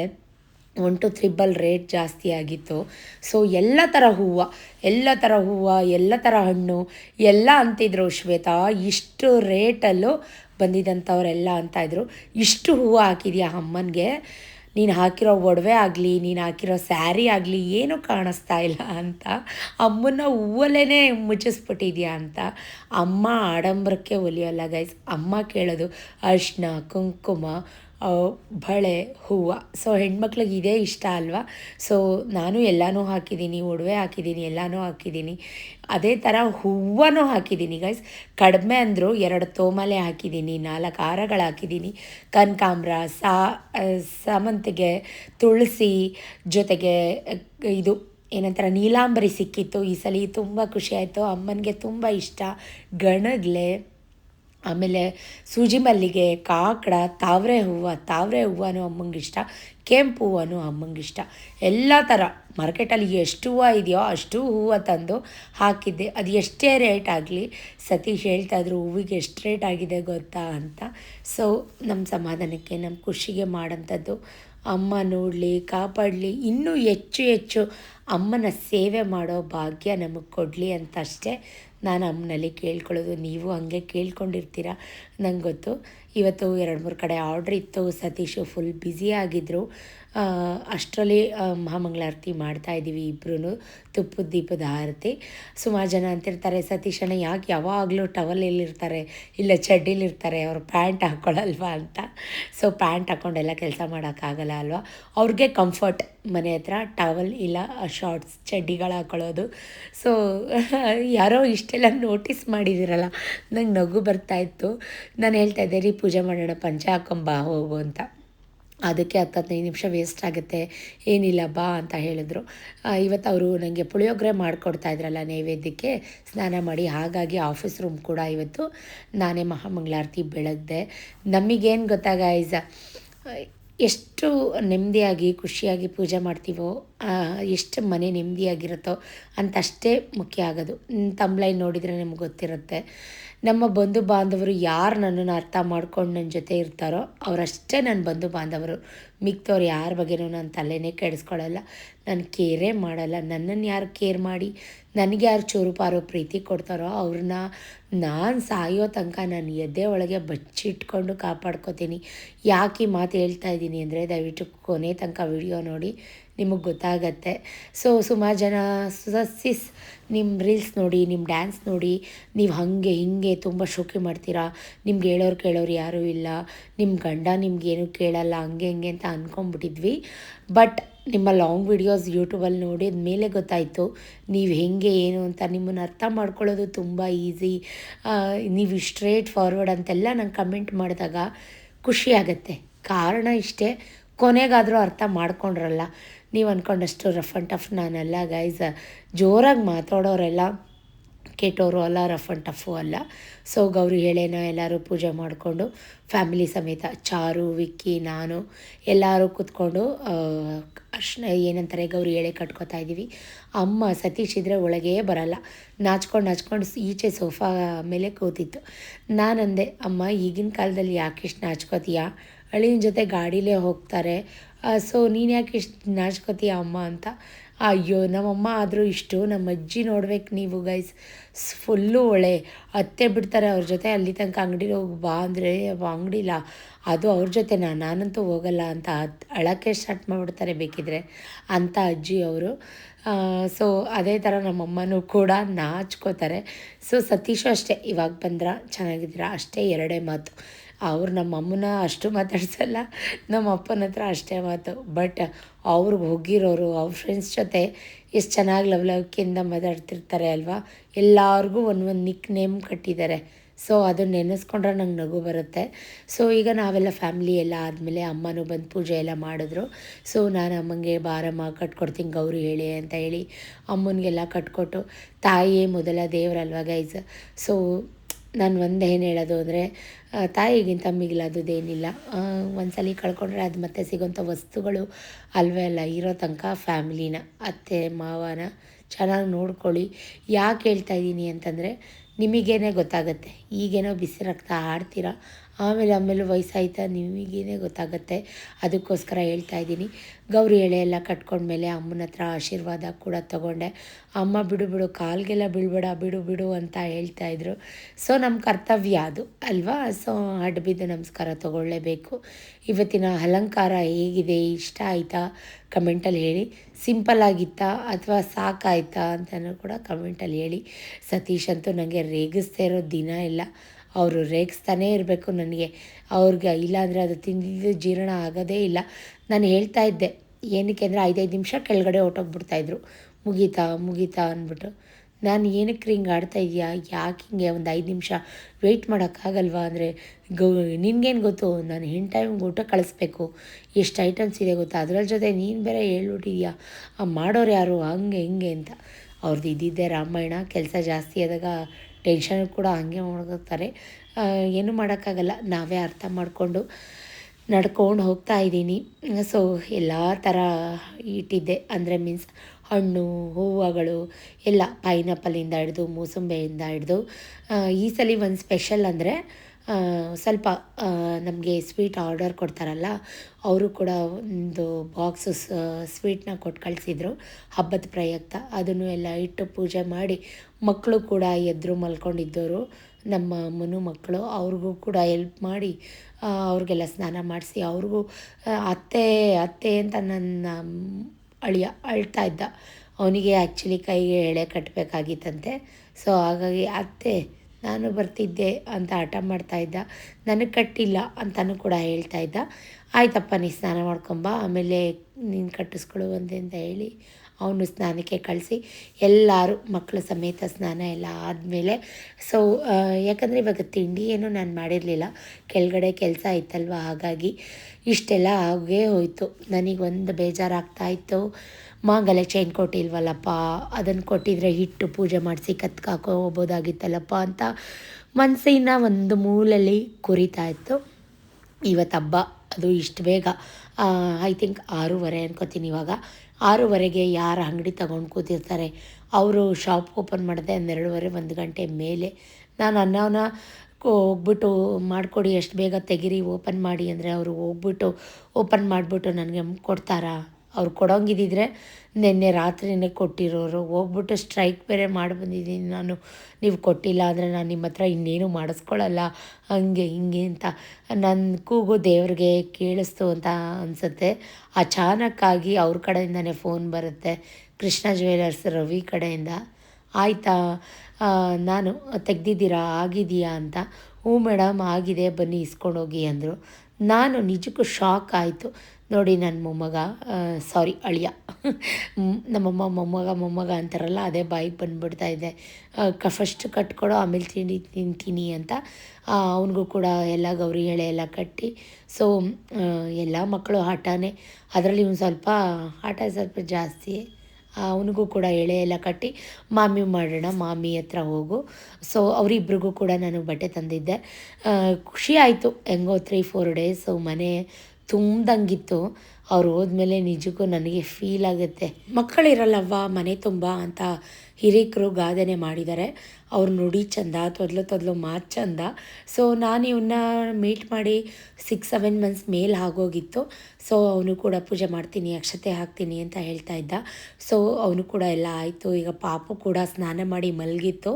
ಒನ್ ಟು ತ್ರಿಬಲ್ ರೇಟ್ ಜಾಸ್ತಿ ಆಗಿತ್ತು. ಸೊ ಎಲ್ಲ ಥರ ಹೂವು, ಎಲ್ಲ ಥರ ಹೂವು, ಎಲ್ಲ ಥರ ಹಣ್ಣು, ಎಲ್ಲ ಅಂತಿದ್ರು ಶ್ವೇತಾ. ಇಷ್ಟು ರೇಟಲ್ಲೂ ಬಂದಿದ್ದಂಥವರೆಲ್ಲ ಇದ್ರು. ಇಷ್ಟು ಹೂವು ಹಾಕಿದ್ಯಾ ಅಮ್ಮನಿಗೆ? ನೀನು ಹಾಕಿರೋ ಒಡವೆ ಆಗಲಿ, ನೀನು ಹಾಕಿರೋ ಸ್ಯಾರಿ ಆಗಲಿ ಏನೂ ಕಾಣಿಸ್ತಾ ಇಲ್ಲ ಅಂತ ಅಮ್ಮನ ಹೂವಲ್ಲೇ ಮುಚ್ಚಿಸ್ಬಿಟ್ಟಿದ್ಯಾ ಅಂತ ಅಮ್ಮ ಆಡಂಬರಕ್ಕೆ ಒಲಿಯೋಲ್ಲ ಗೈಸ್ ಅಮ್ಮ ಕೇಳೋದು ಅರ್ಶಿನ, ಕುಂಕುಮ ಬಳೆ, ಹೂವು. ಸೊ ಹೆಣ್ಮಕ್ಳಿಗೆ ಇದೇ ಇಷ್ಟ ಅಲ್ವಾ? ಸೊ ನಾನು ಎಲ್ಲನೂ ಹಾಕಿದ್ದೀನಿ, ಒಡವೆ ಹಾಕಿದ್ದೀನಿ, ಎಲ್ಲನೂ ಹಾಕಿದ್ದೀನಿ. ಅದೇ ಥರ ಹೂವನ್ನು ಹಾಕಿದ್ದೀನಿ ಗೈಸ್ ಕಡಿಮೆ ಅಂದರೂ ಎರಡು ತೋಮಲೆ ಹಾಕಿದ್ದೀನಿ, ನಾಲ್ಕು ಹಾರಗಳು ಹಾಕಿದ್ದೀನಿ. ಕನಕಾಂಬ್ರ, ಸಾ ಸಾಮಂತಿಗೆ ತುಳಸಿ ಜೊತೆಗೆ ಇದು ಏನಂತಾರ, ನೀಲಾಂಬರಿ ಸಿಕ್ಕಿತ್ತು. ಈ ಸಲ ತುಂಬ ಖುಷಿ ಆಯಿತು. ಅಮ್ಮನಿಗೆ ತುಂಬ ಇಷ್ಟ. ಗಣಗ್ಲೆ ಆಮೇಲೆ ಸೂಜಿ ಮಲ್ಲಿಗೆ, ಕಾಕಡ, ತಾವರೆ ಹೂವು, ತಾವರೆ ಹೂವನೂ ಅಮ್ಮಂಗೆ ಕೆಂಪು ಹೂವನೂ ಅಮ್ಮಂಗೆ ಇಷ್ಟ. ಎಲ್ಲ ಥರ ಮಾರ್ಕೆಟಲ್ಲಿ ಎಷ್ಟು ಹೂವು ಇದೆಯೋ ಅಷ್ಟು ಹೂವು ತಂದು ಹಾಕಿದ್ದೆ. ಅದು ಎಷ್ಟೇ ರೇಟ್ ಆಗಲಿ ಸತೀಶ್ ಹೇಳ್ತಾಯಿದ್ರು ಹೂವಿಗೆ ಎಷ್ಟು ರೇಟ್ ಆಗಿದೆ ಗೊತ್ತಾ ಅಂತ. ಸೊ ನಮ್ಮ ಸಮಾಧಾನಕ್ಕೆ, ನಮ್ಮ ಖುಷಿಗೆ ಮಾಡೋಂಥದ್ದು. ಅಮ್ಮ ನೋಡಲಿ, ಕಾಪಾಡಲಿ, ಇನ್ನೂ ಹೆಚ್ಚು ಹೆಚ್ಚು ಅಮ್ಮನ ಸೇವೆ ಮಾಡೋ ಭಾಗ್ಯ ನಮಗೆ ಕೊಡಲಿ ಅಂತ ಅಷ್ಟೇ ನಾನು ಅಮ್ಮನಲ್ಲಿ ಕೇಳ್ಕೊಳ್ಳೋದು, ನೀವು ಹಂಗೆ ಕೇಳ್ಕೊಂಡಿರ್ತೀರ? ನಂಗೆ ಗೊತ್ತು. ಇವತ್ತು ಎರಡು ಮೂರು ಕಡೆ ಆರ್ಡ್ರ್ ಇತ್ತು. ಸತೀಶು ಫುಲ್ ಬ್ಯುಸಿ ಆಗಿದ್ದರು ಅಷ್ಟರಲ್ಲಿ ಮಹಾಮಂಗಳಾರತಿ ಮಾಡ್ತಾಯಿದ್ದೀವಿ ಇಬ್ಬರೂ ತುಪ್ಪದ ದೀಪದ ಆರತಿ. ಸುಮಾರು ಜನ ಅಂತಿರ್ತಾರೆ ಸತೀಶನ ಯಾಕೆ ಯಾವಾಗಲೂ ಟವಲಲ್ಲಿರ್ತಾರೆ ಇಲ್ಲ ಚಡ್ಡಿಲಿರ್ತಾರೆ ಅವ್ರು ಪ್ಯಾಂಟ್ ಹಾಕ್ಕೊಳ್ಳಲ್ವಾ ಅಂತ. ಸೊ ಪ್ಯಾಂಟ್ ಹಾಕ್ಕೊಂಡೆಲ್ಲ ಕೆಲಸ ಮಾಡೋಕ್ಕಾಗಲ್ಲ ಅಲ್ವಾ? ಅವ್ರಿಗೆ ಕಂಫರ್ಟ್ ಮನೆ ಹತ್ರ ಟವಲ್ ಇಲ್ಲ ಶಾರ್ಟ್ಸ್ ಚಡ್ಡಿಗಳು ಹಾಕ್ಕೊಳ್ಳೋದು ಸೊ ಯಾರೋ ಇಷ್ಟೆಲ್ಲ ನೋಟಿಸ್ ಮಾಡಿದ್ದೀರಲ್ಲ ನಂಗೆ ನಗು ಬರ್ತಾಯಿತ್ತು ನಾನು ಹೇಳ್ತಾ ಇದ್ದೆ, ರೀ, ಪೂಜೆ ಮಾಡೋಣ, ಪಂಚ ಹಾಕೊಂಬಾ ಹೋಗು ಅಂತ. ಅದಕ್ಕೆ ಹತ್ತು ಹದಿನೈದು ನಿಮಿಷ ವೇಸ್ಟ್ ಆಗುತ್ತೆ. ಏನಿಲ್ಲ, ಬಾ ಅಂತ ಹೇಳಿದ್ರು. ಇವತ್ತು ಅವರು ನನಗೆ ಪುಳಿಯೋಗರೆ ಮಾಡಿಕೊಡ್ತಾ ಇದ್ರಲ್ಲ ನೈವೇದ್ಯಕ್ಕೆ. ಸ್ನಾನ ಮಾಡಿ, ಹಾಗಾಗಿ ಆಫೀಸ್ ರೂಮ್ ಕೂಡ ಇವತ್ತು ನಾನೇ ಮಹಾಮಂಗಳಾರತಿ ಬೆಳಗ್ದೆ ನಮಗೇನು ಗೊತ್ತಾಗ ಗೈಸ್ ಎಷ್ಟು ನೆಮ್ಮದಿಯಾಗಿ, ಖುಷಿಯಾಗಿ ಪೂಜೆ ಮಾಡ್ತೀವೋ ಎಷ್ಟು ಮನೆ ನೆಮ್ಮದಿಯಾಗಿರುತ್ತೋ ಅಂತಷ್ಟೇ ಮುಖ್ಯ ಆಗೋದು. ತಂಬ್ಲೈನ್ ನೋಡಿದರೆ ನಿಮ್ಗೆ ಗೊತ್ತಿರುತ್ತೆ. ನಮ್ಮ ಬಂಧು ಬಾಂಧವರು ಯಾರು ನನ್ನನ್ನು ಅರ್ಥ ಮಾಡ್ಕೊಂಡು ನನ್ನ ಜೊತೆ ಇರ್ತಾರೋ ಅವರಷ್ಟೇ ನನ್ನ ಬಂಧು ಬಾಂಧವರು. ಮಿಕ್ತವ್ರು ಯಾರ ಬಗ್ಗೆನೂ ನಾನು ತಲೆನೇ ಕೆಡಿಸ್ಕೊಳ್ಳಲ್ಲ ನಾನು ಕೇರೇ ಮಾಡಲ್ಲ. ನನ್ನನ್ನು ಯಾರು ಕೇರ್ ಮಾಡಿ, ನನಗೆ ಯಾರು ಚೂರುಪಾರೋ ಪ್ರೀತಿ ಕೊಡ್ತಾರೋ ಅವ್ರನ್ನ ನಾನು ಸಾಯೋ ತನಕ ನಾನು ಎದ್ದೆ ಒಳಗೆ ಬಚ್ಚಿಟ್ಕೊಂಡು ಕಾಪಾಡ್ಕೋತೀನಿ. ಯಾಕೆ ಮಾತು ಹೇಳ್ತಾ ಇದ್ದೀನಿ ಅಂದರೆ ದಯವಿಟ್ಟು ಕೊನೆ ತನಕ ವಿಡಿಯೋ ನೋಡಿ. ನಿಮಗೆ ಗೊತ್ತಾಗತ್ತೆ. ಸೊ ಸುಮಾರು ಜನ ಸಸ್ಸಿಸ್ ನಿಮ್ಮ ರೀಲ್ಸ್ ನೋಡಿ ನಿಮ್ಮ ಡ್ಯಾನ್ಸ್ ನೋಡಿ, ನೀವು ಹಾಗೆ, ಹಿಂಗೆ ತುಂಬ ಶೋಕಿ ಮಾಡ್ತೀರಾ? ನಿಮ್ಗೆ ಹೇಳೋರು ಕೇಳೋರು ಯಾರೂ ಇಲ್ಲ. ನಿಮ್ಮ ಗಂಡ ನಿಮ್ಗೇನು ಕೇಳಲ್ಲ, ಹಂಗೆ, ಹಿಂಗೆ ಅಂತ ಅಂದ್ಕೊಂಬಿಟ್ಟಿದ್ವಿ ಬಟ್ ನಿಮ್ಮ ಲಾಂಗ್ ವಿಡಿಯೋಸ್ ಯೂಟ್ಯೂಬಲ್ಲಿ ನೋಡಿದ ಮೇಲೆ ಗೊತ್ತಾಯಿತು, ನೀವು ಹೆಂಗೆ, ಏನು ಅಂತ ನಿಮ್ಮನ್ನು ಅರ್ಥ ಮಾಡ್ಕೊಳ್ಳೋದು ತುಂಬ ಈಸಿ ನೀವು ಸ್ಟ್ರೇಟ್ ಫಾರ್ವರ್ಡ್ ಅಂತೆಲ್ಲ ನಂಗೆ ಕಮೆಂಟ್ ಮಾಡಿದಾಗ ಖುಷಿಯಾಗತ್ತೆ ಕಾರಣ ಇಷ್ಟೇ, ಕೊನೆಗಾದರೂ ಅರ್ಥ ಮಾಡ್ಕೊಂಡ್ರಲ್ಲ. ನೀವು ಅಂದ್ಕೊಂಡಷ್ಟು ರಫ್ ಆ್ಯಂಡ್ ಟಫ್ ನಾನಲ್ಲ ಗೈಸ್ ಜೋರಾಗಿ ಮಾತಾಡೋರೆಲ್ಲ ಕೆಟ್ಟೋರು ಅಲ್ಲ ರಫ್ ಆ್ಯಂಡ್ ಟಫು ಅಲ್ಲ. ಸೊ ಗೌರಿ ಹೇಳೇನ, ಎಲ್ಲರೂ ಪೂಜೆ ಮಾಡಿಕೊಂಡು ಫ್ಯಾಮಿಲಿ ಸಮೇತ ಚಾರು, ವಿಕ್ಕಿ, ನಾನು ಎಲ್ಲರೂ ಕೂತ್ಕೊಂಡು ಅರ್ಶನ ಏನಂತಾರೆ, ಗೌರಿ ಎಳೆ ಕಟ್ಕೋತಾ ಇದ್ದೀವಿ ಅಮ್ಮ ಸತೀಶ್ ಇದ್ದರೆ ಒಳಗೆ ಬರಲ್ಲ. ನಾಚ್ಕೊಂಡು ನಾಚ್ಕೊಂಡು ಈಚೆ ಸೋಫಾ ಮೇಲೆ ಕೂತಿತ್ತು. ನಾನಂದೆ, ಅಮ್ಮ, ಈಗಿನ ಕಾಲದಲ್ಲಿ ಯಾಕೆ ಇಷ್ಟು ನಾಚ್ಕೋತೀಯಾ? ಅಳಿನ ಜೊತೆ ಗಾಡೀಲೇ ಹೋಗ್ತಾರೆ. ಸೊ ನೀನು ಯಾಕೆ ಇಷ್ಟು ನಾಚ್ಕೋತೀಯ ಅಮ್ಮ ಅಂತ? ಅಯ್ಯೋ, ನಮ್ಮಮ್ಮ ಆದರೂ ಇಷ್ಟು ನಮ್ಮ ಅಜ್ಜಿ ನೋಡ್ಬೇಕು ನೀವು ಗೈಸ್ ಫುಲ್ಲು ಒಳ್ಳೆ. ಅತ್ತೆ ಬಿಡ್ತಾರೆ ಅವ್ರ ಜೊತೆ, ಅಲ್ಲಿ ತನಕ ಅಂಗಡಿಗೆ ಹೋಗಿ ಬಾ ಅಂದರೆ ಅಂಗಡಿಲ್ಲ ಅದು ಅವ್ರ ಜೊತೆ ನಾನು ನಾನಂತೂ ಹೋಗಲ್ಲ ಅಂತ ಅಳಕ್ಕೆ ಸ್ಟಾರ್ಟ್ ಮಾಡಿಬಿಡ್ತಾರೆ ಬೇಕಿದ್ರೆ ಅಂತ ಅಜ್ಜಿ ಅವರು. ಸೊ ಅದೇ ಥರ ನಮ್ಮಮ್ಮನೂ ಕೂಡ ನಾಚ್ಕೋತಾರೆ. ಸೊ ಸತೀಶು ಅಷ್ಟೇ, ಇವಾಗ ಬಂದ್ರೆ? ಚೆನ್ನಾಗಿದ್ದೀರಾ? ಅಷ್ಟೇ ಎರಡೇ ಮಾತು. ಅವ್ರು ನಮ್ಮ ಅಮ್ಮನ ಅಷ್ಟು ಮಾತಾಡ್ಸಲ್ಲ, ನಮ್ಮ ಅಪ್ಪನ ಹತ್ರ ಅಷ್ಟೇ ಮಾತು. ಬಟ್ ಅವ್ರಿಗೆ ಹೋಗಿರೋರು, ಅವ್ರ ಫ್ರೆಂಡ್ಸ್ ಜೊತೆ ಎಷ್ಟು ಚೆನ್ನಾಗಿ ಲವಲವಿಕೆಯಿಂದ ಮಾತಾಡ್ತಿರ್ತಾರೆ ಅಲ್ವಾ? ಎಲ್ಲರಿಗೂ ಒಂದು ಒಂದು ನಿಕ್ ನೇಮ್ ಕಟ್ಟಿದ್ದಾರೆ. ಸೊ ಅದು ನೆನೆಸ್ಕೊಂಡ್ರೆ ನಂಗೆ ನಗು ಬರುತ್ತೆ. ಸೊ ಈಗ ನಾವೆಲ್ಲ ಫ್ಯಾಮ್ಲಿ ಎಲ್ಲ ಆದಮೇಲೆ ಅಮ್ಮನೂ ಬಂದು ಪೂಜೆ ಎಲ್ಲ ಮಾಡಿದ್ರು. ಸೊ ನಾನು ಅಮ್ಮಂಗೆ ಬಾರಮ್ಮ ಕಟ್ಕೊಡ್ತೀನಿ, ಗೌರಿ ಹೇಳಿ ಅಂತ ಹೇಳಿ ಅಮ್ಮನಿಗೆಲ್ಲ ಕಟ್ಕೊಟ್ಟು ತಾಯಿಯೇ ಮೊದಲ ದೇವರಲ್ವ ಗೈಸ್ ಸೊ ನಾನು ಒಂದು ಏನು ಹೇಳೋದು ಅಂದರೆ ತಾಯಿಗಿಂತ ಮಿಗಿಲಾದುದೇನಿಲ್ಲ ಒಂದ್ಸಲಿ ಕಳ್ಕೊಂಡ್ರೆ ಅದು ಮತ್ತೆ ಸಿಗೋಂಥ ವಸ್ತುಗಳು ಅಲ್ವೇ ಅಲ್ಲ, ಇರೋ ತನಕ ಫ್ಯಾಮಿಲಿನ, ಅತ್ತೆ, ಮಾವನ ಚೆನ್ನಾಗಿ ನೋಡ್ಕೊಳ್ಳಿ. ಯಾಕೆ ಹೇಳ್ತಾ ಇದ್ದೀನಿ ಅಂತಂದರೆ, ನಿಮಗೇನೆ ಗೊತ್ತಾಗುತ್ತೆ. ಈಗೇನೋ ಬಿಸಿ ರಕ್ತ ಆಡ್ತೀರಾ ಆಮೇಲೆ ಆಮೇಲೆ ವಯಸ್ಸಾಯ್ತಾ ನಿಮಗೇನೆ ಗೊತ್ತಾಗುತ್ತೆ. ಅದಕ್ಕೋಸ್ಕರ ಹೇಳ್ತಾ ಇದ್ದೀನಿ. ಗೌರಿ ಎಳೆ ಎಲ್ಲ ಕಟ್ಕೊಂಡ್ಮೇಲೆ ಅಮ್ಮನ ಹತ್ರ ಆಶೀರ್ವಾದ ಕೂಡ ತಗೊಂಡೆ. ಅಮ್ಮ ಬಿಡು ಬಿಡು, ಕಾಲ್ಗೆಲ್ಲ ಬೀಳ್ಬೇಡ, ಬಿಡು ಬಿಡು ಅಂತ ಹೇಳ್ತಾಯಿದ್ರು ಸೊ ನಮ್ಮ ಕರ್ತವ್ಯ ಅದು ಅಲ್ವಾ? ಸೊ ಅಡ್ಡ ಬಿದ್ದು ನಮಸ್ಕಾರ ತಗೊಳ್ಳೇಬೇಕು. ಇವತ್ತಿನ ಅಲಂಕಾರ ಹೇಗಿದೆ? ಇಷ್ಟ ಆಯಿತಾ? ಕಮೆಂಟಲ್ಲಿ ಹೇಳಿ. ಸಿಂಪಲ್ ಆಗಿತ್ತಾ ಅಥವಾ ಸಾಕಾಯ್ತಾ ಅಂತಲೂ ಕೂಡ ಕಮೆಂಟಲ್ಲಿ ಹೇಳಿ. ಸತೀಶ್ ಅಂತೂ ನನಗೆ ರೇಗಿಸ್ತಾ ಇರೋ ದಿನ ಇಲ್ಲ. ಅವರು ರೇಗಿಸ್ತಾನೇ ಇರಬೇಕು ನನಗೆ. ಅವ್ರಿಗೆ ಇಲ್ಲಾಂದರೆ ಅದು ತಿಂದಿದ್ದು ಜೀರ್ಣ ಆಗೋದೇ ಇಲ್ಲ. ನಾನು ಹೇಳ್ತಾ ಇದ್ದೆ, ಏನಕ್ಕೆ ಅಂದರೆ ಐದೈದು ನಿಮಿಷ ಕೆಳಗಡೆ ಹೊಟ್ಟೋಗ್ಬಿಡ್ತಾಯಿದ್ರು ಮುಗೀತಾ ಮುಗೀತಾ ಅಂದ್ಬಿಟ್ಟು, ನಾನು ಏನಕ್ಕೆ ಹಿಂಗೆ ಆಡ್ತಾ ಇದೆಯಾ ಯಾಕೆ ಹಿಂಗೆ ಒಂದು ಐದು ನಿಮಿಷ ವೆಯ್ಟ್ ಮಾಡೋಕ್ಕಾಗಲ್ವಾ? ಅಂದರೆ, ಗೌ, ನಿನಗೇನು ಗೊತ್ತು? ನಾನು ಇನ್ ಟೈಮ್ಗೆ ಊಟ ಕಳಿಸ್ಬೇಕು. ಎಷ್ಟು ಐಟಮ್ಸ್ ಇದೆ ಗೊತ್ತಾ? ಅದರ ಜೊತೆ ನೀನು ಬೇರೆ ಹೇಳ್ಬಿಟ್ಟಿದ್ಯಾ? ಮಾಡೋರು ಯಾರು? ಹಂಗೆ, ಹಿಂಗೆ ಅಂತ. ಅವ್ರದ್ದು ಇದ್ದಿದ್ದೆ ರಾಮಾಯಣ, ಕೆಲಸ ಜಾಸ್ತಿ ಆದಾಗ ಟೆನ್ಷನ್ ಕೂಡ ಹಂಗೆ ಮುಳುಗುತ್ತಾರೆ. ಏನು ಮಾಡೋಕ್ಕಾಗಲ್ಲ. ನಾವೇ ಅರ್ಥ ಮಾಡಿಕೊಂಡು ನಡ್ಕೊಂಡು ಹೋಗ್ತಾ ಇದ್ದೀನಿ. ಸೊ ಎಲ್ಲ ಥರ ಇಟ್ಟಿದ್ದೆ. ಅಂದರೆ ಮೀನ್ಸ್ ಹಣ್ಣು, ಹೂವುಗಳು, ಎಲ್ಲ ಪೈನಾಪಲಿಂದ ಹಿಡ್ದು, ಮೂಸಂಬೆಯಿಂದ ಹಿಡ್ದು ಈ ಸಲ ಒಂದು ಸ್ಪೆಷಲ್ ಅಂದರೆ ಸ್ವಲ್ಪ ನಮಗೆ ಸ್ವೀಟ್ ಆರ್ಡರ್ ಕೊಡ್ತಾರಲ್ಲ, ಅವರು ಕೂಡ ಒಂದು ಬಾಕ್ಸು ಸ್ವೀಟ್ನ ಕೊಟ್ಟು ಕಳಿಸಿದ್ರು, ಹಬ್ಬದ ಪ್ರಯುಕ್ತ. ಅದನ್ನು ಎಲ್ಲ ಇಟ್ಟು ಪೂಜೆ ಮಾಡಿ ಮಕ್ಕಳು ಕೂಡ ಎದ್ರು ಮಲ್ಕೊಂಡಿದ್ದವರು ನಮ್ಮ ಮನು ಮಕ್ಕಳು ಅವ್ರಿಗೂ ಕೂಡ ಎಲ್ಪ್ ಮಾಡಿ ಅವ್ರಿಗೆಲ್ಲ ಸ್ನಾನ ಮಾಡಿಸಿ, ಅವ್ರಿಗೂ ಅತ್ತೆ ಅತ್ತೆ ಅಂತ ನನ್ನ ಅಳಿಯ ಅಳ್ತಾ ಇದ್ದ. ಅವನಿಗೆ ಆ್ಯಕ್ಚುಲಿ ಕೈಗೆ ಎಳೆ ಕಟ್ಟಬೇಕಾಗಿತ್ತಂತೆ ಸೊ ಹಾಗಾಗಿ ಅತ್ತೆ ನಾನು ಬರ್ತಿದ್ದೆ ಅಂತ ಹಠ ಮಾಡ್ತಾಯಿದ್ದ ನನಗೆ ಕಟ್ಟಿಲ್ಲ ಅಂತಲೂ ಕೂಡ ಹೇಳ್ತಾ ಇದ್ದ. ಆಯ್ತಪ್ಪ, ನೀ ಸ್ನಾನ ಮಾಡ್ಕೊಂಬ ಆಮೇಲೆ ನೀನು ಕಟ್ಟಿಸ್ಕೊಳ್ಳು ಒಂದೆ ಅಂತ ಹೇಳಿ ಅವನು ಸ್ನಾನಕ್ಕೆ ಕಳಿಸಿ ಎಲ್ಲರೂ ಮಕ್ಕಳು ಸಮೇತ ಸ್ನಾನ ಎಲ್ಲ ಆದಮೇಲೆ ಸೊ ಯಾಕಂದರೆ ಇವಾಗ ತಿಂಡಿ ಏನು ನಾನು ಮಾಡಿರಲಿಲ್ಲ. ಕೆಳಗಡೆ ಕೆಲಸ ಇತ್ತಲ್ವ, ಹಾಗಾಗಿ ಇಷ್ಟೆಲ್ಲ ಆಗೇ ಹೋಯಿತು. ನನಗೆ ಒಂದು ಬೇಜಾರಾಗ್ತಾ ಇತ್ತು. ಮಾಂಗಲ್ಯ ಚೈನ್ ಕೊಟ್ಟಿಲ್ವಲ್ಲಪ್ಪ ಅದನ್ನು ಕೊಟ್ಟಿದ್ರೆ ಹಿಟ್ಟು ಪೂಜೆ ಮಾಡಿಸಿ ಕತ್ಕಾಕೋಬೋದಾಗಿತ್ತಲ್ಲಪ್ಪ ಅಂತ ಮನಸ್ಸಿನ ಒಂದು ಮೂಲಲ್ಲಿ ಕುರಿತಾ ಇತ್ತು. ಇವತ್ತು ಹಬ್ಬ, ಅದು ಇಷ್ಟು ಬೇಗ ಐ ಥಿಂಕ್ ಆರೂವರೆ ಅನ್ಕೋತೀನಿ ಇವಾಗ. ಆರೂವರೆಗೆ ಯಾರು ಅಂಗಡಿ ತಗೊಂಡು ಕೂತಿರ್ತಾರೆ? ಅವರು ಶಾಪ್ ಓಪನ್ ಮಾಡಿದೆ ಹನ್ನೆರಡುವರೆ ಒಂದು ಗಂಟೆ ಮೇಲೆ. ನಾನು ಅನ್ನವನ್ನ ಹೋಗ್ಬಿಟ್ಟು ಮಾಡಿಕೊಡಿ, ಎಷ್ಟು ಬೇಗ ತೆಗಿರಿ ಓಪನ್ ಮಾಡಿ ಅಂದರೆ ಅವರು ಹೋಗ್ಬಿಟ್ಟು ಓಪನ್ ಮಾಡಿಬಿಟ್ಟು ನನಗೆ ಕೊಡ್ತಾರಾ? ಅವ್ರು ಕೊಡೋಂಗಿದ್ದಿದ್ರೆ ನಿನ್ನೆ ರಾತ್ರಿನೇ ಕೊಟ್ಟಿರೋರು. ಹೋಗ್ಬಿಟ್ಟು ಸ್ಟ್ರೈಕ್ ಬೇರೆ ಮಾಡಿ ಬಂದಿದ್ದೀನಿ ನಾನು. ನೀವು ಕೊಟ್ಟಿಲ್ಲ ಅಂದರೆ ನಾನು ನಿಮ್ಮ ಹತ್ರ ಇನ್ನೇನು ಮಾಡಿಸ್ಕೊಳ್ಳಲ್ಲ ಹಂಗೆ ಹಿಂಗೆ ಅಂತ. ನನ್ನ ಕೂಗು ದೇವ್ರಿಗೆ ಕೇಳಿಸ್ತು ಅಂತ ಅನಿಸುತ್ತೆ. ಅಚಾನಕ್ಕಾಗಿ ಅವ್ರ ಕಡೆಯಿಂದನೇ ಫೋನ್ ಬರುತ್ತೆ. ಕೃಷ್ಣ ಜ್ಯುವೆಲರ್ಸ್ ರವಿ ಕಡೆಯಿಂದ. ಆಯಿತಾ? ನಾನು ತೆಗ್ದಿದ್ದೀರಾ? ಆಗಿದೆಯಾ ಅಂತ. ಹ್ಞೂ ಮೇಡಮ್, ಆಗಿದೆ. ಬನ್ನಿ ಇಸ್ಕೊಂಡೋಗಿ ಅಂದರು. ನಾನು ನಿಜಕ್ಕೂ ಶಾಕ್ ಆಯಿತು. ನೋಡಿ ನನ್ನ ಮೊಮ್ಮಗ ಸಾರಿ ಅಳಿಯ. ನಮ್ಮಮ್ಮ ಮೊಮ್ಮಗ ಮೊಮ್ಮಗ ಅಂತಾರಲ್ಲ, ಅದೇ ಬಾಯಿಗೆ ಬಂದುಬಿಡ್ತಾ ಇದೆ. ಕ ಫಸ್ಟ್ ಕಟ್ಕೊಡೋ ಆಮೇಲೆ ತಿಂಡಿ ತಿಂತೀನಿ ಅಂತ. ಅವನಿಗೂ ಕೂಡ ಎಲ್ಲ ಗೌರಿ ಎಳೆ ಎಲ್ಲ ಕಟ್ಟಿ. ಸೊ ಎಲ್ಲ ಮಕ್ಕಳು ಆಟನೇ ಅದರಲ್ಲಿ ಒಂದು ಸ್ವಲ್ಪ ಆಟ ಸ್ವಲ್ಪ ಜಾಸ್ತಿ. ಅವನಿಗೂ ಕೂಡ ಎಳೆ ಎಲ್ಲ ಕಟ್ಟಿ ಮಾಮಿ ಮಾಡೋಣ, ಮಾಮಿ ಹತ್ರ ಹೋಗು. ಸೊ ಅವರಿಬ್ರಿಗೂ ಕೂಡ ನಾನು ಬಟ್ಟೆ ತಂದಿದ್ದೆ. ಖುಷಿ ಆಯಿತು. ಹೆಂಗೋ ತ್ರೀ ಫೋರ್ ಡೇಸ್ ಮನೆ ತುಂಬ್ದಂಗಿತ್ತು. ಅವ್ರು ಹೋದ್ಮೇಲೆ ನಿಜಕ್ಕೂ ನನಗೆ ಫೀಲ್ ಆಗುತ್ತೆ. ಮಕ್ಕಳಿರಲ್ಲವ್ವ, ಮನೆ ತುಂಬ ಅಂತ ಹಿರಿಕರು ಗಾದನೆ ಮಾಡಿದ್ದಾರೆ. ಅವ್ರು ನುಡಿ ಚಂದ, ತೊದಲು ತೊದಲು ಮಾತು ಚಂದ. ಸೊ ನಾನು ಇವನ್ನ ಮೀಟ್ ಮಾಡಿ ಸಿಕ್ಸ್ ಸೆವೆನ್ ಮಂತ್ಸ್ ಮೇಲೆ ಆಗೋಗಿತ್ತು. ಸೊ ಅವನು ಕೂಡ ಪೂಜೆ ಮಾಡ್ತೀನಿ, ಅಕ್ಷತೆ ಹಾಕ್ತೀನಿ ಅಂತ ಹೇಳ್ತಾ ಇದ್ದ. ಸೊ ಅವನು ಕೂಡ ಎಲ್ಲ ಆಯಿತು. ಈಗ ಪಾಪು ಕೂಡ ಸ್ನಾನ ಮಾಡಿ ಮಲಗಿತ್ತು.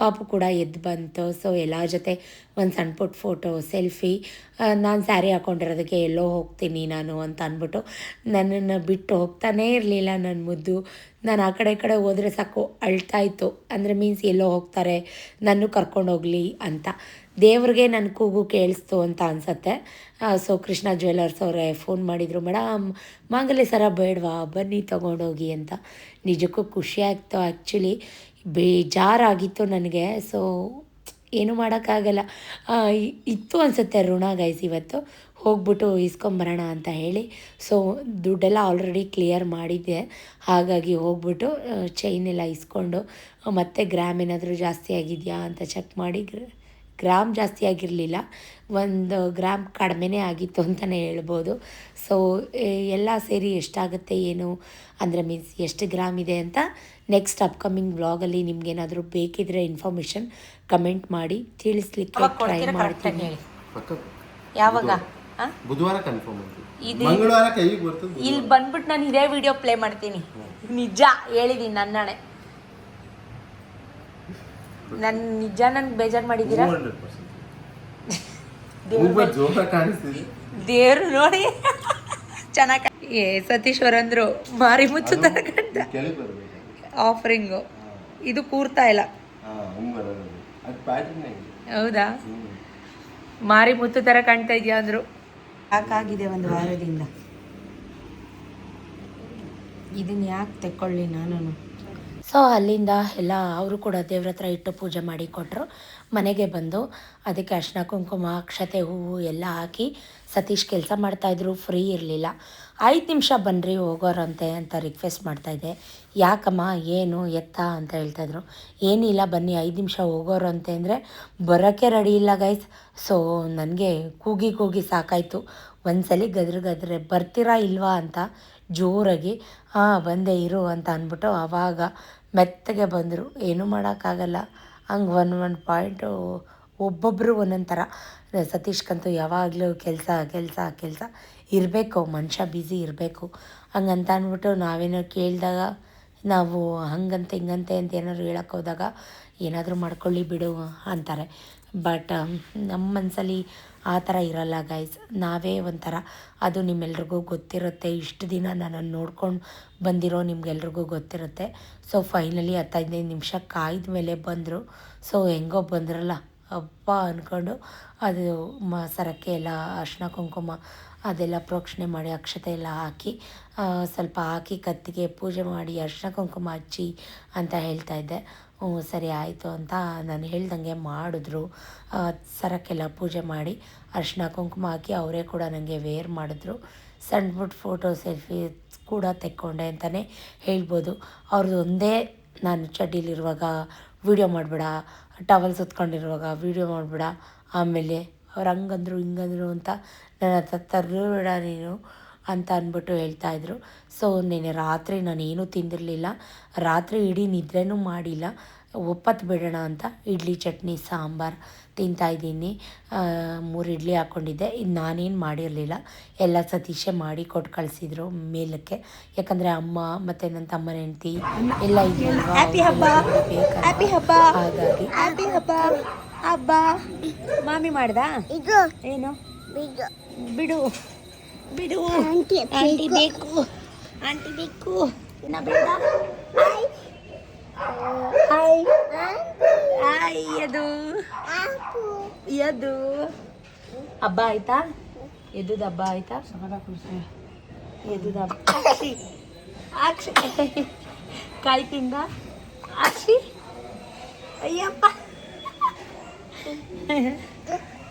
ಪಾಪು ಕೂಡ ಎದ್ದು ಬಂತು. ಸೊ ಎಲ್ಲ ಜೊತೆ ಒಂದು ಸಣ್ಣ ಪುಟ್ಟ ಫೋಟೋ ಸೆಲ್ಫಿ ನಾನು ಸ್ಯಾರಿ ಹಾಕ್ಕೊಂಡಿರೋದಕ್ಕೆ ಎಲ್ಲೋ ಹೋಗ್ತೀನಿ ನಾನು ಅಂತ ಅಂದ್ಬಿಟ್ಟು ನನ್ನನ್ನು ಬಿಟ್ಟು ಹೋಗ್ತಾನೇ ಇರಲಿಲ್ಲ ನನ್ನ ಮುದ್ದು. ನಾನು ಆ ಕಡೆ ಕಡೆ ಹೋದರೆ ಸಾಕು ಅಳ್ತಾಯಿತ್ತು ಅಂದರೆ ಮೀನ್ಸ್ ಎಲ್ಲೋ ಹೋಗ್ತಾರೆ ನಾನು ಕರ್ಕೊಂಡು ಹೋಗಲಿ ಅಂತ. ದೇವ್ರಿಗೆ ನನ್ನ ಕೂಗು ಕೇಳಿಸ್ತು ಅಂತ ಅನಿಸತ್ತೆ. ಸೊ ಕೃಷ್ಣ ಜ್ಯುವೆಲರ್ಸ್ ಅವರೇ ಫೋನ್ ಮಾಡಿದರು, ಮೇಡಮ್, ಮಾಂಗಲ್ಯ ಸರ ಬೇಡವಾ? ಬನ್ನಿ ತೊಗೊಂಡೋಗಿ ಅಂತ. ನಿಜಕ್ಕೂ ಖುಷಿಯಾಗ್ತು ಆ್ಯಕ್ಚುಲಿ ಬೇಜಾರಾಗಿತ್ತು ನನಗೆ. ಸೊ ಏನೂ ಮಾಡೋಕ್ಕಾಗಲ್ಲ. ಇತ್ತು ಅನಿಸುತ್ತೆ ಋಣ ಗೈಸ್ ಇವತ್ತು. ಹೋಗ್ಬಿಟ್ಟು ಇಸ್ಕೊಂಬರೋಣ ಅಂತ ಹೇಳಿ. ಸೊ ದುಡ್ಡೆಲ್ಲ ಆಲ್ರೆಡಿ ಕ್ಲಿಯರ್ ಮಾಡಿದ್ದೆ. ಹಾಗಾಗಿ ಹೋಗ್ಬಿಟ್ಟು ಚೈನ್ ಎಲ್ಲ ಇಸ್ಕೊಂಡು ಮತ್ತೆ ಗ್ರಾಮ್ ಏನಾದರೂ ಜಾಸ್ತಿ ಆಗಿದೆಯಾ ಅಂತ ಚೆಕ್ ಮಾಡಿ. ಗ್ರಾಮ್ ಜಾಸ್ತಿ ಆಗಿರಲಿಲ್ಲ. ಒಂದು ಗ್ರಾಮ್ ಕಡಿಮೆನೇ ಆಗಿತ್ತು ಅಂತಲೇ ಹೇಳ್ಬೋದು. ಸೊ ಎಲ್ಲ ಸೇರಿ ಎಷ್ಟಾಗುತ್ತೆ ಏನು? ಅಂದರೆ ಮೀನ್ಸ್ ಎಷ್ಟು ಗ್ರಾಮ್ ಇದೆ ಅಂತ ನೆಕ್ಸ್ಟ್ ಅಪ್ಕಮಿಂಗ್ ವ್ಲಾಗಲ್ಲಿ ನಿಮ್ಗೇನಾದರೂ ಬೇಕಿದ್ರೆ ಇನ್ಫಾರ್ಮೇಷನ್ ಕಮೆಂಟ್ ಮಾಡಿ ತಿಳಿಸ್ಲಿಕ್ಕೆ ಟ್ರೈ ಮಾಡ್ತೀನಿ. ಯಾವಾಗ? ಬುಧವಾರ. ಕನ್ಫರ್ಮ್ ಮಂಗಳವಾರ ಇಲ್ಲಿ ಬಂದ್ಬಿಟ್ಟು ನಾನು ಇದೇ ವಿಡಿಯೋ ಪ್ಲೇ ಮಾಡ್ತೀನಿ. ನಿಜ ಹೇಳಿದೀನಿ ನನ್ನಣೆ. ನನ್ನ ನಿಜ ನನ್ಗೆ ಬೇಜಾರು ಮಾಡಿದ್ದೀರಾ? ದೇವ್ರು ನೋಡಿ. ಚೆನ್ನಾಗಿ ಏ ಸತೀಶ್ ಅಂದ್ರು ಮಾರಿ ಮುಚ್ಚು ತರ ಕಂಡ ಆಫರಿಂಗು ಇದು ಕೂರ್ತಾ ಇಲ್ಲ. ಹೌದಾ? ಮಾರಿ ಮುತ್ತು ತರ ಕಾಣ್ತಾ ಇದೆಯಾ ಅಂದ್ರು. ಯಾಕಾಗಿದೆ ಒಂದು ವಾರದಿಂದ? ಇದನ್ನ ಯಾಕೆ ತಕ್ಕೊಳ್ಳಿ ನಾನು ಸೊ, ಅಲ್ಲಿಂದ ಎಲ್ಲ ಅವರು ಕೂಡ ದೇವ್ರ ಹತ್ರ ಇಟ್ಟು ಪೂಜೆ ಮಾಡಿ ಕೊಟ್ಟರು ಮನೆಗೆ ಬಂದು ಅದಕ್ಕೆ ಅರ್ಶಿನ ಕುಂಕುಮ, ಅಕ್ಷತೆ, ಹೂವು ಎಲ್ಲ ಹಾಕಿ ಸತೀಶ್ ಕೆಲಸ ಮಾಡ್ತಾಯಿದ್ರು ಫ್ರೀ ಇರಲಿಲ್ಲ. ಐದು ನಿಮಿಷ ಬನ್ನಿರಿ ಹೋಗೋರಂತೆ ಅಂತ ರಿಕ್ವೆಸ್ಟ್ ಮಾಡ್ತಾಯಿದ್ದೆ ಯಾಕಮ್ಮ, ಏನು ಎತ್ತ ಅಂತ ಹೇಳ್ತಾಯಿದ್ರು ಏನಿಲ್ಲ, ಬನ್ನಿ, ಐದು ನಿಮಿಷ ಹೋಗೋರಂತೆ ಅಂದರೆ ಬರೋಕ್ಕೆ ರೆಡಿ ಇಲ್ಲ ಗೈಸ್ ಸೊ ನನಗೆ ಕೂಗಿ ಕೂಗಿ ಸಾಕಾಯಿತು. ಒಂದ್ಸಲಿ ಸಲ ಗದ್ರೆ, ಬರ್ತೀರಾ ಇಲ್ವಾ ಅಂತ ಜೋರಾಗಿ, ಹಾಂ, ಬಂದೆ, ಇರು ಅಂತ ಅಂದ್ಬಿಟ್ಟು ಆವಾಗ ಮೆತ್ತಗೆ ಬಂದರು. ಏನೂ ಮಾಡೋಕ್ಕಾಗಲ್ಲ. ಹಂಗೆ ಒನ್ ಒನ್ ಪಾಯಿಂಟು ಒಬ್ಬೊಬ್ಬರು ಒಂದೊಂದು ಥರ. ಸತೀಶ್ಗಂತೂ ಯಾವಾಗಲೂ ಕೆಲಸ ಕೆಲಸ ಕೆಲಸ ಇರಬೇಕು. ಮನುಷ್ಯ ಬ್ಯುಸಿ ಇರಬೇಕು. ಹಂಗಂತ ಅಂದ್ಬಿಟ್ಟು ನಾವೇನೋ ಕೇಳಿದಾಗ, ನಾವು ಹಂಗಂತೆ, ಹಿಂಗಂತೆ ಅಂತ ಏನಾದ್ರು ಹೇಳೋಕ್ಕೋದಾಗ ಏನಾದರೂ ಮಾಡ್ಕೊಳ್ಳಿ ಬಿಡು ಅಂತಾರೆ. ಬಟ್ ನಮ್ಮ ಮನಸ್ಸಲ್ಲಿ ಆ ಥರ ಇರಲ್ಲ ಗೈಸ್ ನಾವೇ ಒಂಥರ, ಅದು ನಿಮ್ಮೆಲ್ರಿಗೂ ಗೊತ್ತಿರುತ್ತೆ. ಇಷ್ಟು ದಿನ ನನ್ನನ್ನು ನೋಡ್ಕೊಂಡು ಬಂದಿರೋ ನಿಮ್ಗೆಲ್ರಿಗೂ ಗೊತ್ತಿರುತ್ತೆ. ಸೊ ಫೈನಲಿ ಹತ್ತೈದೈದು ನಿಮಿಷ ಕಾಯ್ದ ಮೇಲೆ ಬಂದರು. ಸೊ ಹೆಂಗೋ ಬಂದ್ರಲ್ಲ. ಅಪ್ಪ ಅಂದ್ಕೊಂಡು ಅದು ಮ ಸರಕ್ಕೆ ಎಲ್ಲ ಅರ್ಶಿನ ಕುಂಕುಮ ಅದೆಲ್ಲ ಪ್ರೋಕ್ಷಣೆ ಮಾಡಿ, ಅಕ್ಷತೆ ಎಲ್ಲ ಹಾಕಿ ಸ್ವಲ್ಪ ಹಾಕಿ ಕತ್ತಿಗೆ ಪೂಜೆ ಮಾಡಿ ಅರ್ಶಿನ ಕುಂಕುಮ ಹಚ್ಚಿ ಅಂತ ಹೇಳ್ತಾ ಇದ್ದೆ. ಹ್ಞೂ, ಸರಿ ಆಯಿತು ಅಂತ ನಾನು ಹೇಳ್ದಂಗೆ ಮಾಡಿದ್ರು. ಸರಕ್ಕೆಲ್ಲ ಪೂಜೆ ಮಾಡಿ ಅರಿಶಿನ ಕುಂಕುಮ ಹಾಕಿ ಅವರೇ ಕೂಡ ನನಗೆ ವೇರ್ ಮಾಡಿದ್ರು. ಸಣ್ಣ ಪುಟ್ಟ ಫೋಟೋ ಸೆಲ್ಫಿ ಕೂಡ ತೆಕ್ಕೊಂಡೆ ಅಂತಲೇ ಹೇಳ್ಬೋದು. ಅವ್ರದ್ದು ಒಂದೇ ನಾನು ಚಡ್ಡಿಲಿರುವಾಗ ವೀಡಿಯೋ ಮಾಡಬೇಡ, ಟವಲ್ ಸುತ್ಕೊಂಡಿರುವಾಗ ವೀಡಿಯೋ ಮಾಡಬೇಡ, ಆಮೇಲೆ ಅವ್ರು ಹಂಗಂದ್ರು ಹಿಂಗಂದ್ರು ಅಂತ ನನ್ನ ಹತ್ರ ತರಬೇಡ ನೀನು. ಅಂತ ಅಂದ್ಬಿಟ್ಟು ಹೇಳ್ತಾಯಿದ್ರು ಸೊ ನೆನ್ನೆ ರಾತ್ರಿ ನಾನು ಏನೂ ತಿಂದಿರಲಿಲ್ಲ. ರಾತ್ರಿ ಇಡೀ ನಿದ್ರೆನೂ ಮಾಡಿಲ್ಲ. ಒಪ್ಪತ್ತು ಬಿಡೋಣ ಅಂತ ಇಡ್ಲಿ ಚಟ್ನಿ ಸಾಂಬಾರು ತಿಂತಾಯಿದ್ದೀನಿ ಮೂರು ಇಡ್ಲಿ ಹಾಕ್ಕೊಂಡಿದ್ದೆ. ಇದು ನಾನೇನು ಮಾಡಿರಲಿಲ್ಲ. ಎಲ್ಲ ಸತೀಶೆ ಮಾಡಿ ಕೊಟ್ಟು ಕಳಿಸಿದ್ರು ಮೇಲಕ್ಕೆ. ಯಾಕಂದರೆ ಅಮ್ಮ ಮತ್ತು ನನ್ನ ತಮ್ಮನ ಹೆಂಡತಿ ಎಲ್ಲ ಇದೆಯಲ್ವಾ ಹಬ್ಬ. ಹಾಗಾಗಿ ಹ್ಯಾಪಿ ಹಬ್ಬ. ಹಬ್ಬ. ಮಾಮಿ ಮಾಡ್ದಾ? ಇದು. ಏನು? ಬಿಡು. ಬಿಡು ಬಿಡು ಆಂಟಿ ಆಂಟಿ ಬೇಕು ಆಂಟಿ ಬೇಕು ಇನ್ನ ಬೇಡ ಹಾಯ್ ಹಾಯ್ ಅದು ಆಪು ಎದು ಹಬ್ಬ ಆಯ್ತಾ ಎದ್ದುದ ಹಬ್ಬ ಆಯ್ತಾ ಎದ್ದುದ ಹಬ್ಬ ಅಕ್ಷಿ ಅಕ್ಷಿ ಕಾಯಿ ತಿಂದ ಅಕ್ಷಿ ಅಯ್ಯಪ್ಪ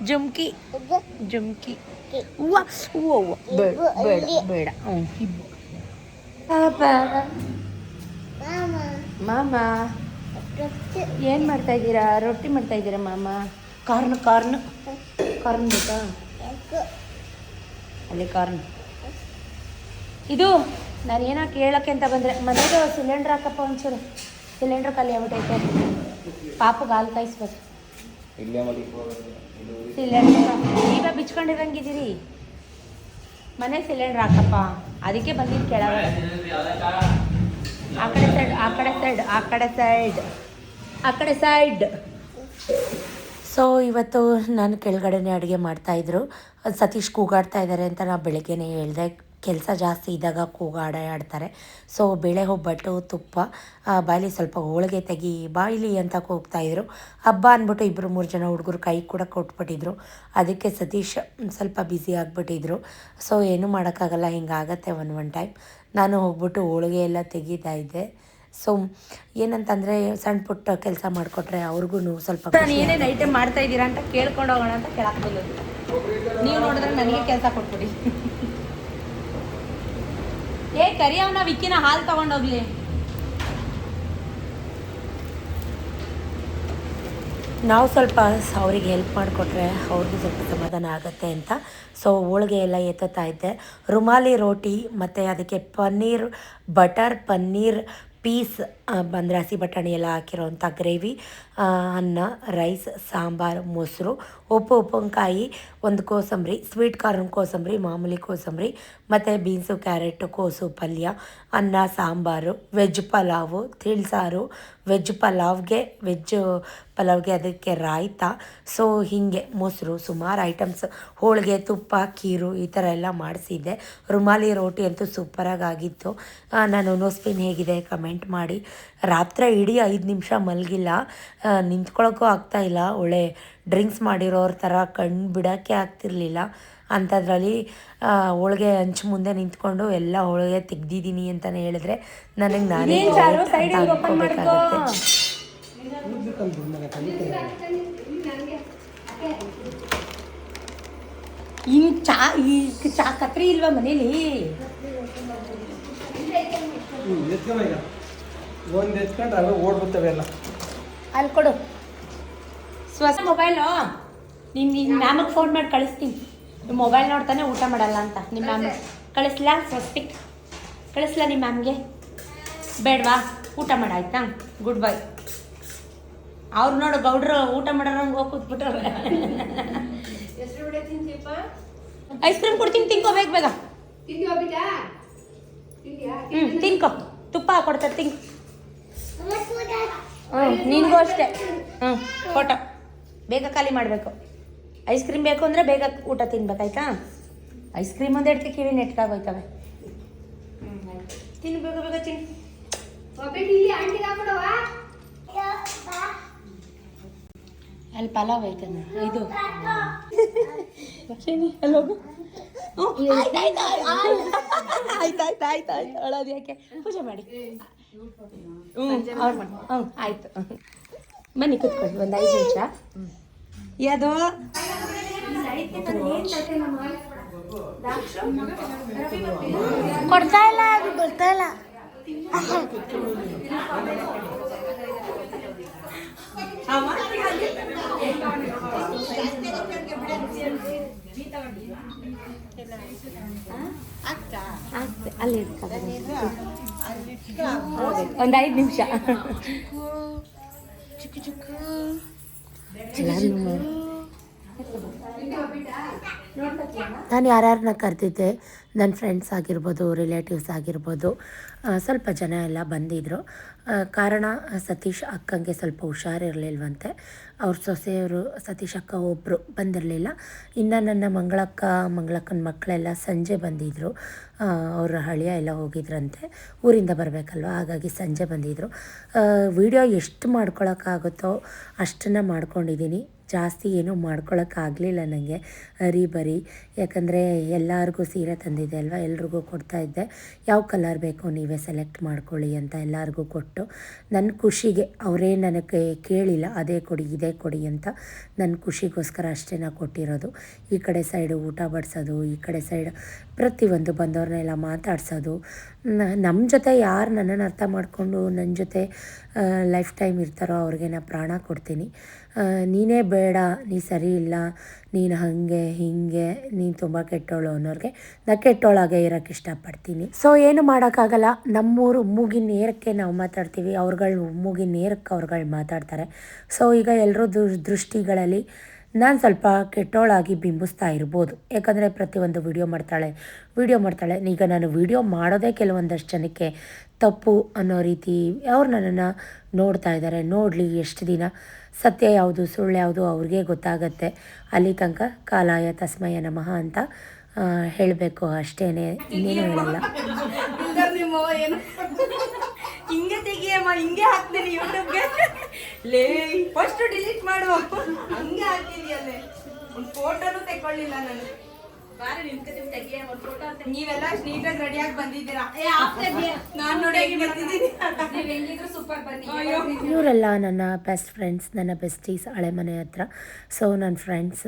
ಜುಮ್ಕಿ. ಜುಮ್ಕಿ. ಹೂವ. ಹೂವ ಹೂವ. ಬೇಡ ಬೇಡ ಬೇಡ. ಹ್ಞೂ ಪಾಪ. ಮಾಮ. ಮಾಮ. ಏನು ಮಾಡ್ತಾ ಇದ್ದೀರಾ? ರೊಟ್ಟಿ ಮಾಡ್ತಾ ಇದ್ದೀರಾ ಮಾಮ? Corn corn. ಕಾರ್ನ್ ಬೇಕಾ? ಅಲ್ಲಿ ಕಾರ್ನ್. ಇದು ನಾನು ಏನೋ ಕೇಳೋಕ್ಕೆ ಅಂತ ಬಂದರೆ ಮನೆಗೆ ಸಿಲಿಂಡ್ರ್ ಹಾಕಪ್ಪ ಒಂಚೂರು. ಸಿಲಿಂಡ್ರ್ ಖಾಲಿ ಆಗ್ಬಿಟ್ಟೈತೆ ಪಾಪಗೆ ಹಾಲು ಕಾಯಿಸ್ಬೇಕು. ಸಿಲಿಂಡರ್ ಈಗ ಬಿಚ್ಕೊಂಡಿರಂಗಿದ್ದೀರಿ. ಮನೆ ಸಿಲಿಂಡರ್ ಹಾಕಪ್ಪ. ಅದಕ್ಕೆ ಬಂದಿದ್ದು ಕೆಳಗೆ. ಆ ಕಡೆ ಸೈಡ್ ಆ ಕಡೆ ಸೈಡ್ ಆ ಕಡೆ ಸೈಡ್ ಆ ಕಡೆ ಸೈಡ್ ಸೊ ಇವತ್ತು ನಾನು ಕೆಳಗಡೆನೇ ಅಡುಗೆ ಮಾಡ್ತಾಯಿದ್ರು ಸತೀಶ್ ಕೂಗಾಡ್ತಾ ಇದ್ದಾರೆ ಅಂತ ನಾನು ಬೆಳಗ್ಗೆನೇ ಹೇಳಿದೆ. ಕೆಲಸ ಜಾಸ್ತಿ ಇದ್ದಾಗ ಕೂಗಾಡ ಆಡ್ತಾರೆ ಸೊ ಬೇಳೆ ಒಬ್ಬಟ್ಟು ತುಪ್ಪ ಬಾಯಲ್ಲಿ ಸ್ವಲ್ಪ ಹೋಳಿಗೆ ತೆಗಿ ಬಾಯಿಲಿ ಅಂತ ಕೂಗ್ತಾಯಿದ್ರು ಹಬ್ಬ ಅಂದ್ಬಿಟ್ಟು ಇಬ್ಬರು ಮೂರು ಜನ ಹುಡುಗರು ಕೈ ಕೂಡ ಕೊಟ್ಬಿಟ್ಟಿದ್ರು. ಅದಕ್ಕೆ ಸತೀಶ್ ಸ್ವಲ್ಪ ಬ್ಯುಸಿ ಆಗಿಬಿಟ್ಟಿದ್ರು. ಸೊ ಏನೂ ಮಾಡೋಕ್ಕಾಗಲ್ಲ ಹಿಂಗಾಗತ್ತೆ ಒನ್ ಒನ್ ಟೈಮ್ ನಾನು ಹೋಗ್ಬಿಟ್ಟು ಹೋಳಿಗೆ ಎಲ್ಲ ತೆಗೀತಾ ಇದ್ದೆ. ಸೊ ಏನಂತಂದರೆ ಸಣ್ಣ ಪುಟ್ಟ ಕೆಲಸ ಮಾಡಿಕೊಟ್ರೆ ಅವ್ರಿಗೂ ಸ್ವಲ್ಪ ನಾನು ಏನೇನು ಐಟಮ್ ಮಾಡ್ತಾ ಇದ್ದೀರಾ ಅಂತ ಕೇಳ್ಕೊಂಡು ಹೋಗೋಣ ಅಂತ ಕೇಳಕ್ ಬಂದದ್ದು. ನೀವು ನೋಡಿದ್ರೆ ನನಗೆ ಕೆಲಸ ಕೊಟ್ಬಿಡಿ. ಏ ಕರಿ ಅವನ ವಿಕ್ಕಿನ ಹಾಲು ತಗೊಂಡೋಗ್ಲಿ. ನಾವು ಸ್ವಲ್ಪ ಅವ್ರಿಗೆ ಹೆಲ್ಪ್ ಮಾಡಿಕೊಟ್ರೆ ಅವ್ರಿಗೆ ಸ್ವಲ್ಪ ಸಮಾಧಾನ ಆಗುತ್ತೆ ಅಂತ. ಸೊ ಹೋಳಿಗೆ ಎಲ್ಲ ಎತ್ತುತ್ತಾ ಇದ್ದೆ. ರುಮಾಲಿ ರೋಟಿ ಮತ್ತು ಅದಕ್ಕೆ ಪನ್ನೀರ್, ಬಟರ್, ಪನ್ನೀರ್ ಪೀಸ್ ಬಂದರೆ ಹಸಿ ಬಟಾಣಿ ಎಲ್ಲ ಹಾಕಿರೋವಂಥ ಗ್ರೇವಿ ಅನ್ನ, ರೈಸ್, ಸಾಂಬಾರು, ಮೊಸರು ಉಪ್ಪು ಉಪ್ಪಿನಕಾಯಿ ಒಂದು ಕೋಸಂಬರಿ, ಸ್ವೀಟ್ ಕಾರ್ನ್ ಕೋಸಂಬರಿ, ಮಾಮೂಲಿ ಕೋಸಂಬರಿ, ಮತ್ತು ಬೀನ್ಸು ಕ್ಯಾರೆಟು ಕೋಸು, ಪಲ್ಯ, ಅನ್ನ, ಸಾಂಬಾರು, ವೆಜ್ ಪಲಾವು ತಿಳಿಸಾರು ವೆಜ್ ಪಲಾವ್ಗೆ ವೆಜ್ ಪಲಾವ್ಗೆ ಅದಕ್ಕೆ ರಾಯ್ತ, ಸೊ ಹೀಗೆ ಮೊಸರು, ಸುಮಾರು ಐಟಮ್ಸ್, ಹೋಳಿಗೆ, ತುಪ್ಪ ಕೀರು ಈ ಥರ ಎಲ್ಲ ಮಾಡಿಸಿದ್ದೆ. ರುಮಾಲಿ ರೋಟಿ ಅಂತೂ ಸೂಪರಾಗಿ ಆಗಿತ್ತು ನಾನು ನೋಸ್ಪಿನ್ ಹೇಗಿದೆ ಕಮೆಂಟ್ ಮಾಡಿ. ರಾತ್ರಿ ಇಡೀ ಐದು ನಿಮಿಷ ಮಲಗಿಲ್ಲ. ನಿಂತ್ಕೊಳ್ಳೋಕ್ಕೂ ಆಗ್ತಾಯಿಲ್ಲ ಒಳ್ಳೆ ಡ್ರಿಂಕ್ಸ್ ಮಾಡಿರೋರ ಥರ ಕಣ್ಣು ಬಿಡೋಕ್ಕೆ ಆಗ್ತಿರ್ಲಿಲ್ಲ. ಅಂಥದ್ರಲ್ಲಿ ಹೋಳಿಗೆ ಹಂಚು ಮುಂದೆ ನಿಂತ್ಕೊಂಡು ಎಲ್ಲ ಹೋಳಿಗೆ ತೆಗ್ದಿದ್ದೀನಿ ಅಂತಲೇ ಹೇಳಿದ್ರೆ ನನಗೆ ನಾನೇ ಇನ್ನು ಸೈಡ್ ಅಂತ ಓಪನ್ ಮಾಡ್ಕೋ. ಅನ್ಕೋಬೇಕಾಗತ್ತೆ. ಇನ್ ಚಾ ಈ ಚಾ ಕತ್ರಿ ಇಲ್ವಾ ಮನೇಲಿ? ಒಂದು ಎತ್ಕೊಂಡು ಓಡ್ಬಿಡ್ತವೆ ಎಲ್ಲ. ಅಲ್ಲಿ ಕೊಡು. ಸ್ವಸ ಮೊಬೈಲು. ನಿನ್ನ ನಿಮ್ಮ ಮ್ಯಾಮಿಗೆ ಫೋನ್ ಮಾಡಿ ಕಳಿಸ್ತೀನಿ. ಮೊಬೈಲ್ ನೋಡ್ತಾನೆ ಊಟ ಮಾಡಲ್ಲ ಅಂತ. ನಿಮ್ಮ ಮ್ಯಾಮ್ ಕಳಿಸ್ಲಾ ಸ್ವಸ್ತಿಕ್? ಕಳಿಸ್ಲಾ ನಿಮ್ಮ ಮ್ಯಾಮ್ಗೆ? ಬೇಡವಾ ಊಟ ಮಾಡಾಯ್ತಾ ಗುಡ್ ಬೈ ಅವ್ರು ನೋಡು ಗೌಡ್ರು ಊಟ ಮಾಡೋರಂಗೆ ಹೋಗಿ ಕೂತ್ಬಿಟ್ರೆ ಐಸ್ ಕ್ರೀಮ್ ಕೊಡ್ತೀನಿ ತಿನ್ಕೋ ಬೇಗ ಬೇಗ. ಹ್ಞೂ ತಿನ್ಕೋ. ತುಪ್ಪ ಕೊಡ್ತಾರೆ ತಿನ್ ಹ್ಞೂ ನಿನಗೂ ಅಷ್ಟೇ. ಹ್ಞೂ ಫೋಟೋ. ಬೇಗ ಖಾಲಿ ಮಾಡಬೇಕು. ಐಸ್ ಕ್ರೀಮ್ ಬೇಕು ಅಂದರೆ ಬೇಗ ಊಟ ತಿನ್ಬೇಕಾಯ್ತಾ ಐಸ್ ಕ್ರೀಮ್ ಒಂದು ಎಡ್ತಿ ಕಿವಿ ನೆಟ್ಕಾಗೋಯ್ತವೆ ತಿನ್ನು ಬೇಗ ಬೇಗ ತಿನ್ನು. ಅಲ್ಲಿ ಪಲಾವ್ ಐತೆ. ಇದು. ಲಕ್ಷ್ಮಿ, ಅಲ್ಲಿ ಹೋಗು. ಹ್ಞೂ, ಆಯ್ತ್, ಆಯ್ತ್, ಆಯ್ತ್. ಆಯ್ತ್, ಆಯ್ತ್, ಆಯ್ತ್, ಆಯ್ತ್. ಅಳೋದು ಯಾಕೆ? ಪೂಜೆ ಮಾಡಿ. ಹ್ಞೂ ಅವ್ರು ಮಾಡಿ ಹ್ಞೂ ಆಯ್ತು. ಬನ್ನಿ ಕುತ್ಕೊಳ್ಳಿ ಒಂದು ಐದು ನಿಮಿಷ. ಯಾವುದು ಕೊಡ್ತಾ ಇಲ್ಲ ಅದು ಬರ್ತಾ ಇಲ್ಲ. ಅಲ್ಲಿ ಒಂದು ಐದು ನಿಮಿಷ. 축구축구. 잘하는 거. ನಾನು ಯಾರ್ಯಾರನ್ನ ಕರೆದಿದ್ದೆ ನನ್ನ ಫ್ರೆಂಡ್ಸ್ ಆಗಿರ್ಬೋದು ರಿಲೇಟಿವ್ಸ್ ಆಗಿರ್ಬೋದು ಸ್ವಲ್ಪ ಜನ ಎಲ್ಲ ಬಂದಿದ್ದರು ಕಾರಣ ಸತೀಶ್ ಅಕ್ಕಂಗೆ ಸ್ವಲ್ಪ ಹುಷಾರಿರಲಿಲ್ವಂತೆ. ಅವ್ರ ಸೊಸೆಯವರು ಸತೀಶ್ ಅಕ್ಕ ಒಬ್ಬರು ಬಂದಿರಲಿಲ್ಲ. ಇನ್ನು ನನ್ನ ಮಂಗಳಕ್ಕ, ಮಂಗಳಕ್ಕನ ಮಕ್ಕಳೆಲ್ಲ ಸಂಜೆ ಬಂದಿದ್ದರು ಅವರ ಹಳಿಯ ಎಲ್ಲ ಹೋಗಿದ್ರಂತೆ. ಊರಿಂದ ಬರಬೇಕಲ್ವ? ಹಾಗಾಗಿ ಸಂಜೆ ಬಂದಿದ್ದರು ವಿಡಿಯೋ ಎಷ್ಟು ಮಾಡ್ಕೊಳಕ್ಕಾಗುತ್ತೋ ಅಷ್ಟನ್ನು ಮಾಡ್ಕೊಂಡಿದ್ದೀನಿ. ಜಾಸ್ತಿ ಏನೂ ಮಾಡ್ಕೊಳಕ್ಕಾಗಲಿಲ್ಲ ನನಗೆ ಹರಿ ಬರಿ. ಯಾಕಂದರೆ ಎಲ್ಲರಿಗೂ ಸೀರೆ ತಂದಿದ್ದೆ ಅಲ್ವಾ? ಎಲ್ರಿಗೂ ಕೊಡ್ತಾ ಇದ್ದೆ. ಯಾವ ಕಲರ್ ಬೇಕು ನೀವೇ ಸೆಲೆಕ್ಟ್ ಮಾಡ್ಕೊಳ್ಳಿ ಅಂತ ಎಲ್ಲರಿಗೂ ಕೊಟ್ಟು ನನ್ನ ಖುಷಿಗೆ ಅವರೇ ನನಗೆ ಕೇಳಿಲ್ಲ, ಅದೇ ಕೊಡಿ, ಇದೇ ಕೊಡಿ ಅಂತ ನನ್ನ ಖುಷಿಗೋಸ್ಕರ ಅಷ್ಟೇ ನಾ ಕೊಟ್ಟಿರೋದು. ಈ ಕಡೆ ಸೈಡು ಊಟ ಬಡಿಸೋದು, ಈ ಕಡೆ ಸೈಡ್ ಪ್ರತಿಯೊಂದು ಬಂದವ್ರನ್ನೆಲ್ಲ ಮಾತಾಡ್ಸೋದು. ನಮ್ಮ ಜೊತೆ ಯಾರು ನನ್ನನ್ನು ಅರ್ಥ ಮಾಡಿಕೊಂಡು ನನ್ನ ಜೊತೆ ಲೈಫ್ ಟೈಮ್ ಇರ್ತಾರೋ ಅವ್ರಿಗೆ ನಾನು ಪ್ರಾಣ ಕೊಡ್ತೀನಿ. ನೀನೇ ಬೇಡ, ನೀ ಸರಿ ಇಲ್ಲ, ನೀನು ಹಾಗೆ, ಹೀಗೆ, ನೀನು ತುಂಬ ಕೆಟ್ಟೋಳು ಅನ್ನೋರಿಗೆ ನಾನು ಕೆಟ್ಟೋಳಾಗೆ ಇರೋಕ್ಕೆ ಇಷ್ಟಪಡ್ತೀನಿ. ಸೊ ಏನು ಮಾಡೋಕ್ಕಾಗಲ್ಲ. ನಮ್ಮೂರು ಮೂಗಿನ ನೇರಕ್ಕೆ ನಾವು ಮಾತಾಡ್ತೀವಿ. ಅವ್ರುಗಳು ಮೂಗಿನ ನೇರಕ್ಕೆ ಅವ್ರುಗಳು ಮಾತಾಡ್ತಾರೆ. ಸೊ ಈಗ ಎಲ್ಲರೂ ದೃಷ್ಟಿಗಳಲ್ಲಿ ನಾನು ಸ್ವಲ್ಪ ಕೆಟ್ಟೋಳಾಗಿ ಬಿಂಬಿಸ್ತಾ ಇರ್ಬೋದು. ಯಾಕಂದರೆ ಪ್ರತಿಯೊಂದು ವಿಡಿಯೋ ಮಾಡ್ತಾಳೆ ವಿಡಿಯೋ ಮಾಡ್ತಾಳೆ. ಈಗ ನಾನು ವಿಡಿಯೋ ಮಾಡೋದೇ ಕೆಲವೊಂದಷ್ಟು ಜನಕ್ಕೆ ತಪ್ಪು ಅನ್ನೋ ರೀತಿ ಅವ್ರು ನನ್ನನ್ನು ನೋಡ್ತಾ ಇದ್ದಾರೆ ನೋಡಲಿ ಎಷ್ಟು ದಿನ. ಸತ್ಯ ಯಾವುದು ಸುಳ್ಳು ಯಾವುದು ಅವ್ರಿಗೆ ಗೊತ್ತಾಗತ್ತೆ. ಅಲ್ಲಿ ತನಕ ಕಾಲಾಯ ತಸ್ಮಯ ನಮಃ ಅಂತ ಹೇಳಬೇಕು ಅಷ್ಟೇ ಇನ್ನೇನು ಹೇಳಲ್ಲ. ಹಿಂಗೆ ತೆಗಿಯಮ್ಮ ಹಿಂಗೆ ಹಾಕ್ತೀನಿ ಯೂಟ್ಯೂಬ್ಗೆ ಲೇ ಫಸ್ಟ್ ಡಿಲೀಟ್ ಮಾಡು. ಹಂಗೆ ಹಾಕ್ತೀನಿ ಅಲ್ಲೇ ಒಂದು ಫೋಟೋನು ತೆಗೊಳ್ಳಿಲ್ಲ ನಾನು. ನೀವೆಲ್ಲ ನೀಟಾಗಿ ರೆಡಿಯಾಗಿ ಬಂದಿದ್ದೀರಾ? ನಾನು ನೋಡಿ ಬರ್ತಿದ್ದೀನಿ. ಇವರೆಲ್ಲ ನನ್ನ ಬೆಸ್ಟ್ ಫ್ರೆಂಡ್ಸ್ ನನ್ನ ಬೆಸ್ಟೀಸ್ ಹಳೆ ಮನೆ ಹತ್ರ. ಸೊ ನನ್ನ ಫ್ರೆಂಡ್ಸ್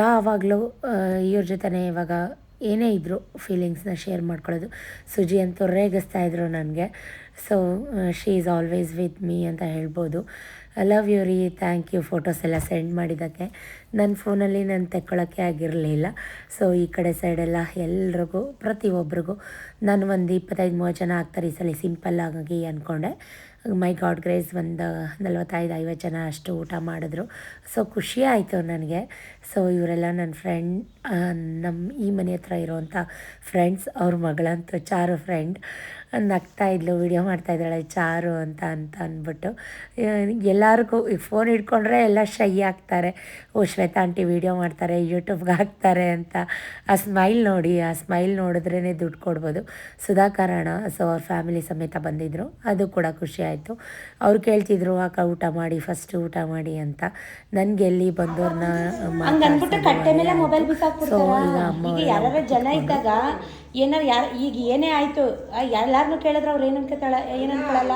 ಯಾವಾಗಲೂ ಇವ್ರ ಜೊತೆನೇ ಇವಾಗ ಏನೇ ಇದ್ದರೂ ಫೀಲಿಂಗ್ಸ್ನ ಶೇರ್ ಮಾಡ್ಕೊಳ್ಳೋದು. ಸುಜಿ ಅಂತೂ ರೇಗಿಸ್ತಾ ಇದ್ರು ನನಗೆ. So she is always with me ಅಂತ ಹೇಳ್ಬೋದು. ಲವ್ ಯು ರೀ ಥ್ಯಾಂಕ್ ಯು ಫೋಟೋಸ್ ಎಲ್ಲ ಸೆಂಡ್ ಮಾಡಿದ್ದಕ್ಕೆ. ನನ್ನ ಫೋನಲ್ಲಿ ನಾನು ತೆಕ್ಕೊಳ್ಳೋಕ್ಕೆ ಆಗಿರಲಿಲ್ಲ. ಸೊ ಈ ಕಡೆ ಸೈಡೆಲ್ಲ ಎಲ್ರಿಗೂ ಪ್ರತಿಯೊಬ್ಬರಿಗೂ ನಾನು ಒಂದು ಇಪ್ಪತ್ತೈದು ಮೂವತ್ತು ಜನ ಆಗ್ತಾರೆ ಈ ಸಲ ಸಿಂಪಲ್ ಆಗಿ ಅಂದ್ಕೊಂಡೆ ಮೈ ಗಾಡ್ ಗ್ರೇಸ್ ಒಂದು ನಲ್ವತ್ತೈದು, ಐವತ್ತು ಜನ ಅಷ್ಟು ಊಟ ಮಾಡಿದ್ರು. ಸೊ ಖುಷಿ ಆಯಿತು ನನಗೆ. ಸೊ ಇವರೆಲ್ಲ ನನ್ನ ಫ್ರೆಂಡ್ ನಮ್ಮ ಈ ಮನೆ ಹತ್ರ ಇರೋವಂಥ ಫ್ರೆಂಡ್ಸ್ ಅವ್ರ ಮಗಳಂತೂ ಚಾರು ಫ್ರೆಂಡ್ ನಗ್ತಾ ಇದ್ಲು ವಿಡಿಯೋ ಮಾಡ್ತಾ ಇದ್ದಾಳೆ, ಚಾರು ಅಂತ ಅಂತ ಅಂದ್ಬಿಟ್ಟು. ಎಲ್ಲರಿಗೂ ಫೋನ್ ಹಿಡ್ಕೊಂಡ್ರೆ ಎಲ್ಲ ಶೈ ಆಗ್ತಾರೆ. ಓ ಶ್ವೇತಾ ಆಂಟಿ ವಿಡಿಯೋ ಮಾಡ್ತಾರೆ ಯೂಟ್ಯೂಬ್ಗೆ ಹಾಕ್ತಾರೆ ಅಂತ. ಆ ಸ್ಮೈಲ್ ನೋಡಿ ಆ ಸ್ಮೈಲ್ ನೋಡಿದ್ರೇ ದುಡ್ಡು ಕೊಡ್ಬೋದು. ಸುಧಾಕರಣ ಸೊ ಅವ್ರ ಫ್ಯಾಮಿಲಿ ಸಮೇತ ಬಂದಿದ್ದರು ಅದು ಕೂಡ ಖುಷಿ ಆಯಿತು. ಅವ್ರು ಕೇಳ್ತಿದ್ರು ಅಕ್ಕ ಊಟ ಮಾಡಿ ಫಸ್ಟ್ ಊಟ ಮಾಡಿ ಅಂತ. ನನಗೆ ಎಲ್ಲಿ ಬಂದವ್ರನ್ನ ಹಂಗ ಅನ್ಬಿಟ್ಟು ಕಟ್ಟೆ ಮೇಲೆ ಮೊಬೈಲ್ ಸೊ ಈಗ ಅಮ್ಮ ಜನ ಇದ್ದಾಗ ಏನಾರು ಯಾರು ಈಗ ಏನೇ ಆಯ್ತು ಎಲ್ಲಾರನು ಕೇಳಿದ್ರೆ ಅವ್ರು ಏನ್ ಅನ್ಕೋತಾಳ ಏನ್ ಅನ್ಕೊಳಲ್ಲ?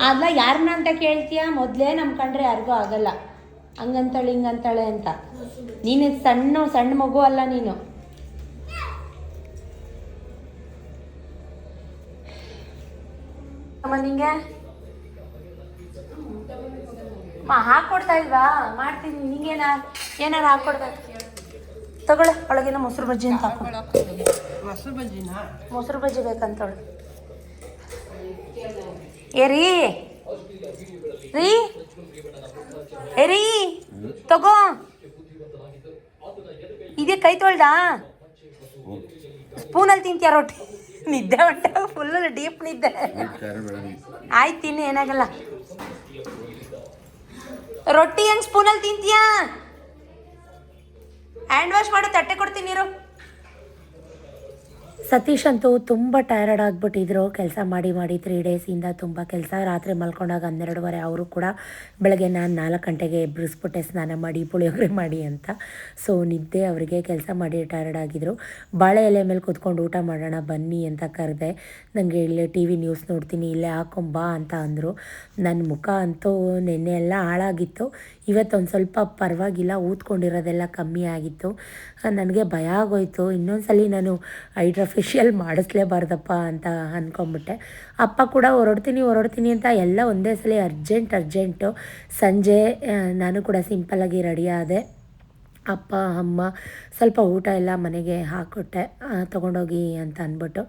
ಅಲ್ಲ ಯಾರನ್ನ ಅಂತ ಕೇಳ್ತೀಯ? ಮೊದಲೇ ನಮ್ ಕಂಡ್ರೆ ಯಾರಿಗೂ ಆಗಲ್ಲ. ಹಂಗಂತಾಳೆ ಹಿಂಗಂತಾಳೆ ಅಂತ. ನೀನು ಸಣ್ಣ ಸಣ್ಣ ಮಗು ಅಲ್ಲ ನೀನು. ನಿಂಗೆ? ಹಾಕೊಡ್ತಾ ಇಲ್ವಾ? ಮಾಡ್ತೀನಿ. ನಿಂಗೇನ ಏನಾರು ಹಾಕೊಡ್ಬೇಕು ತಗೊಳ್ಳ. ಒಳಗೇನೋ ಮೊಸರು ಬಜ್ಜಿ ಅಂತ ಹಾಕೊ. ಮೊಸರು ಬಜ್ಜಿ ಬೇಕಂತವಳು. ಏ, ರೀ. ರೀ. ಏ, ರೀ. ತಗೋ. ಇದೇ ಕೈ ತೊಳ್ದಾ? ಸ್ಪೂನಲ್ಲಿ ತಿಂತೀಯ ರೊಟ್ಟಿ? ನಿದ್ದೆ ಹೊಂಟ ಫುಲ್ ಡೀಪ್ ನಿದ್ದೆ. ಆಯ್ತು ತಿನ್ನಿ, ಏನಾಗಲ್ಲ. ರೊಟ್ಟಿ ಹೆಂಗೆ ಸ್ಪೂನಲ್ಲಿ ತಿಂತೀಯಾ? ಹ್ಯಾಂಡ್ ವಾಶ್ ಮಾಡು, ತಟ್ಟೆ ಕೊಡ್ತೀನಿ, ಇರು. ಸತೀಶ್ ಅಂತೂ ತುಂಬ ಟಯರ್ಡ್ ಆಗಿಬಿಟ್ಟಿದ್ರು. ಕೆಲಸ ಮಾಡಿ ಮಾಡಿ ತ್ರೀ ಡೇಸಿಂದ ತುಂಬ ಕೆಲಸ. ರಾತ್ರಿ ಮಲ್ಕೊಂಡಾಗ ಹನ್ನೆರಡುವರೆ ಅವರು ಕೂಡ ಬೆಳಗ್ಗೆ ನಾನು ನಾಲ್ಕು ಗಂಟೆಗೆ ಎಬ್ಬರಿಸ್ಬಿಟ್ಟೆ ಸ್ನಾನ ಮಾಡಿ, ಪುಳಿಯೋಗರೆ ಮಾಡಿ ಅಂತ. ಸೊ ನಿದ್ದೆ ಅವರಿಗೆ ಕೆಲಸ ಮಾಡಿ ಟಯರ್ಡ್ ಆಗಿದ್ರು. ಬಾಳೆ ಎಲೆ ಮೇಲೆ ಕೂತ್ಕೊಂಡು ಊಟ ಮಾಡೋಣ ಬನ್ನಿ ಅಂತ ಕರೆದೆ. ನನಗೆ ಇಲ್ಲೇ ಟಿ ವಿ ನ್ಯೂಸ್ ನೋಡ್ತೀನಿ, ಇಲ್ಲೇ ಹಾಕೊಂಬಾ ಅಂತ ಅಂದರು. ನನ್ನ ಮುಖ ಅಂತೂ ನೆನ್ನೆ ಎಲ್ಲ ಹಾಳಾಗಿತ್ತು. ಇವತ್ತೊಂದು ಸ್ವಲ್ಪ ಪರವಾಗಿಲ್ಲ, ಊದ್ಕೊಂಡಿರೋದೆಲ್ಲ ಕಮ್ಮಿ ಆಗಿತ್ತು. ನನಗೆ ಭಯ ಆಗೋಯ್ತು. ಇನ್ನೊಂದ್ಸಲಿ ನಾನು ಹೈಡ್ರಾ ಮಾಡಿಸ್ಲೇಬಾರ್ದಪ್ಪ ಅಂತ ಅಂದ್ಕೊಂಬಿಟ್ಟೆ ಅಪ್ಪ ಕೂಡ ಹೊರಡ್ತೀನಿ ಹೊರಡ್ತೀನಿ ಅಂತ ಎಲ್ಲ ಒಂದೇ ಸಲ ಅರ್ಜೆಂಟ್, ಅರ್ಜೆಂಟು. ಸಂಜೆ ನಾನು ಕೂಡ ಸಿಂಪಲ್ಲಾಗಿ ರೆಡಿ ಆದೆ. ಅಪ್ಪ, ಅಮ್ಮ ಸ್ವಲ್ಪ ಊಟ ಎಲ್ಲ ಮನೆಗೆ ಹಾಕ್ಕೊಟ್ಟೆ ತೊಗೊಂಡೋಗಿ ಅಂತ ಅಂದ್ಬಿಟ್ಟು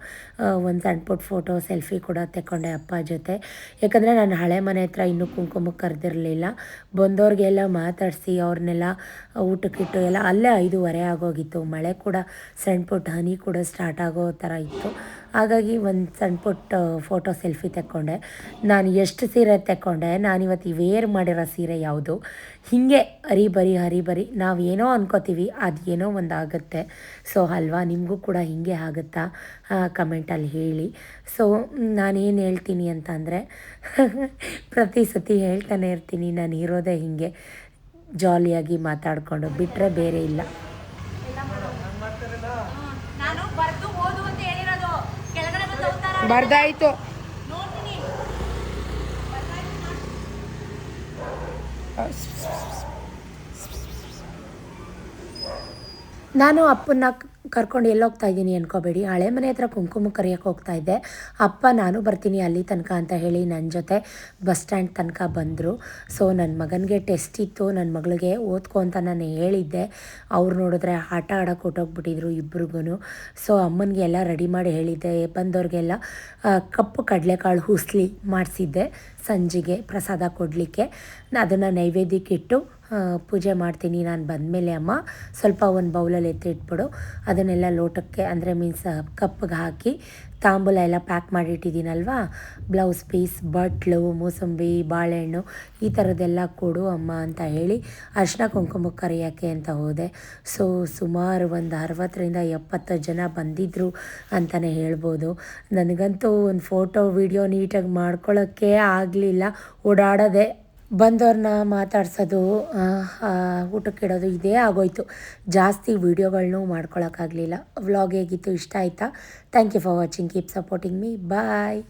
ಒಂದು ಸಣ್ಣ ಪುಟ್ಟ ಫೋಟೋ ಸೆಲ್ಫಿ ಕೂಡ ತೆಕ್ಕೊಂಡೆ ಅಪ್ಪ ಜೊತೆ. ಯಾಕಂದರೆ ನಾನು ಹಳೆ ಮನೆ ಹತ್ರ ಇನ್ನೂ ಕುಂಕುಮಕ್ಕೆ ಕರೆದಿರಲಿಲ್ಲ. ಬಂದವ್ರಿಗೆಲ್ಲ ಮಾತಾಡಿಸಿ, ಅವ್ರನ್ನೆಲ್ಲ ಊಟಕ್ಕಿಟ್ಟು ಎಲ್ಲ ಅಲ್ಲೇ ಐದೂವರೆ ಆಗೋಗಿತ್ತು. ಮಳೆ ಕೂಡ ಸಣ್ಣ ಪುಟ್ಟ ಹನಿ ಕೂಡ ಸ್ಟಾರ್ಟ್ ಆಗೋ ಥರ ಇತ್ತು. ಹಾಗಾಗಿ ಒಂದು ಸಣ್ಣ ಪುಟ್ಟ ಫೋಟೋ ಸೆಲ್ಫಿ ತೆಕ್ಕೊಂಡೆ. ನಾನು ಎಷ್ಟು ಸೀರೆ ಇವತ್ತು ನಾನಿವತ್ತು ವೇರ್ ಮಾಡಿರೋ ಸೀರೆ ಯಾವುದು? ಹೀಗೆ ಹರಿ ಬರಿ ಹರಿ ಬರಿ, ನಾವು ಏನೋ ಅನ್ಕೋತೀವಿ, ಅದು ಏನೋ ಒಂದು ಆಗುತ್ತೆ. ಸೊ ಅಲ್ವಾ? ನಿಮಗೂ ಕೂಡ ಹೀಗೆ ಆಗುತ್ತಾ? ಕಮೆಂಟಲ್ಲಿ ಹೇಳಿ. ಸೊ ನಾನೇನು ಹೇಳ್ತೀನಿ ಅಂತ ಅಂದರೆ ಪ್ರತಿ ಸತಿ ಹೇಳ್ತಾನೆ ಇರ್ತೀನಿ, ನಾನು ಇರೋದೇ ಹೀಗೆ. ಜಾಲಿಯಾಗಿ ಮಾತಾಡಿಕೊಂಡು ಬಿಟ್ಟರೆ ಬೇರೆ ಇಲ್ಲ ನಾನು ಬರ್ದು ಓದು ಅಂತ ಹೇಳಿರೋದು ಕೆಳಗಡೆ ಬಂದು ಓದ್ತಾರ ಬರ್ದಾಯ್ತು ನಾನು ಅಪ್ಪನ್ನ ಕರ್ಕೊಂಡು ಎಲ್ಲಿ ಹೋಗ್ತಾ ಇದ್ದೀನಿ ಅನ್ಕೋಬೇಡಿ. ಹಳೆ ಮನೆ ಹತ್ರ ಕುಂಕುಮ ಕರಿಯೋಕೆ ಹೋಗ್ತಾ ಇದ್ದೆ. ಅಪ್ಪ ನಾನು ಬರ್ತೀನಿ ಅಲ್ಲಿ ತನಕ ಅಂತ ಹೇಳಿ ನನ್ನ ಜೊತೆ ಬಸ್ ಸ್ಟ್ಯಾಂಡ್ ತನಕ ಬಂದರು. ಸೊ ನನ್ನ ಮಗನಿಗೆ ಟೆಸ್ಟ್ ಇತ್ತು. ನನ್ನ ಮಗಳಿಗೆ ಓದ್ಕೊ ಅಂತ ನಾನು ಹೇಳಿದ್ದೆ. ಅವ್ರು ನೋಡಿದ್ರೆ ಆಟ ಆಡೋಕೆ ಹೊಟ್ಟೋಗ್ಬಿಟ್ಟಿದ್ರು ಇಬ್ರಿಗೂ ಸೊ ಅಮ್ಮನಿಗೆ ಎಲ್ಲ ರೆಡಿ ಮಾಡಿ ಹೇಳಿದ್ದೆ. ಬಂದವ್ರಿಗೆಲ್ಲ ಕಪ್ಪು ಕಡಲೆಕಾಳು ಹುಸ್ಲಿ ಮಾಡಿಸಿದ್ದೆ. ಸಂಜೆಗೆ ಪ್ರಸಾದ ಕೊಡಲಿಕ್ಕೆ. ಅದನ್ನು ನೈವೇದ್ಯಕ್ಕೆ ಇಟ್ಟು ಆ, ಪೂಜೆ ಮಾಡ್ತೀನಿ, ನಾನು ಬಂದಮೇಲೆ ಅಮ್ಮ, ಸ್ವಲ್ಪ ಒಂದು ಬೌಲಲ್ಲಿ ಎತ್ತಿಟ್ಬಿಡು ಅದನ್ನೆಲ್ಲ ಲೋಟಕ್ಕೆ, ಅಂದರೆ ಮೀನ್ಸ್ ಕಪ್ಗೆ ಹಾಕಿ, ತಾಂಬೂಲ ಎಲ್ಲ ಪ್ಯಾಕ್ ಮಾಡಿಟ್ಟಿದ್ದೀನಲ್ವಾ? ಬ್ಲೌಸ್ ಪೀಸ್, ಬಟ್ಲು, ಮೂಸಂಬಿ, ಬಾಳೆಹಣ್ಣು, ಈ ಥರದ್ದೆಲ್ಲ ಕೊಡು ಅಮ್ಮ ಅಂತ ಹೇಳಿ ಅರ್ಶಿನ ಕುಂಕುಮ ಕರೆಯೋಕ್ಕೆ ಅಂತ ಹೋದೆ. ಸೊ ಸುಮಾರು ಒಂದು ಅರವತ್ತರಿಂದ ಎಪ್ಪತ್ತು ಜನ ಬಂದಿದ್ದರು ಅಂತಲೇ ಹೇಳ್ಬೋದು. ನನಗಂತೂ ಒಂದು ಫೋಟೋ ವಿಡಿಯೋ ನೀಟಾಗಿ ಮಾಡ್ಕೊಳ್ಳೋಕ್ಕೆ ಆಗಲಿಲ್ಲ. ಓಡಾಡೋದೆ ಬಂದವ್ರನ್ನ ಮಾತಾಡ್ಸೋದು ಊಟಕ್ಕಿಡೋದು ಇದೇ ಆಗೋಯ್ತು. ಜಾಸ್ತಿ ವೀಡಿಯೋಗಳನ್ನೂ ಮಾಡ್ಕೊಳಕ್ಕಾಗಲಿಲ್ಲ. ವ್ಲಾಗ್ ಹೇಗಿತ್ತು, ಇಷ್ಟ ಆಯಿತಾ? Thank you for watching keep supporting me bye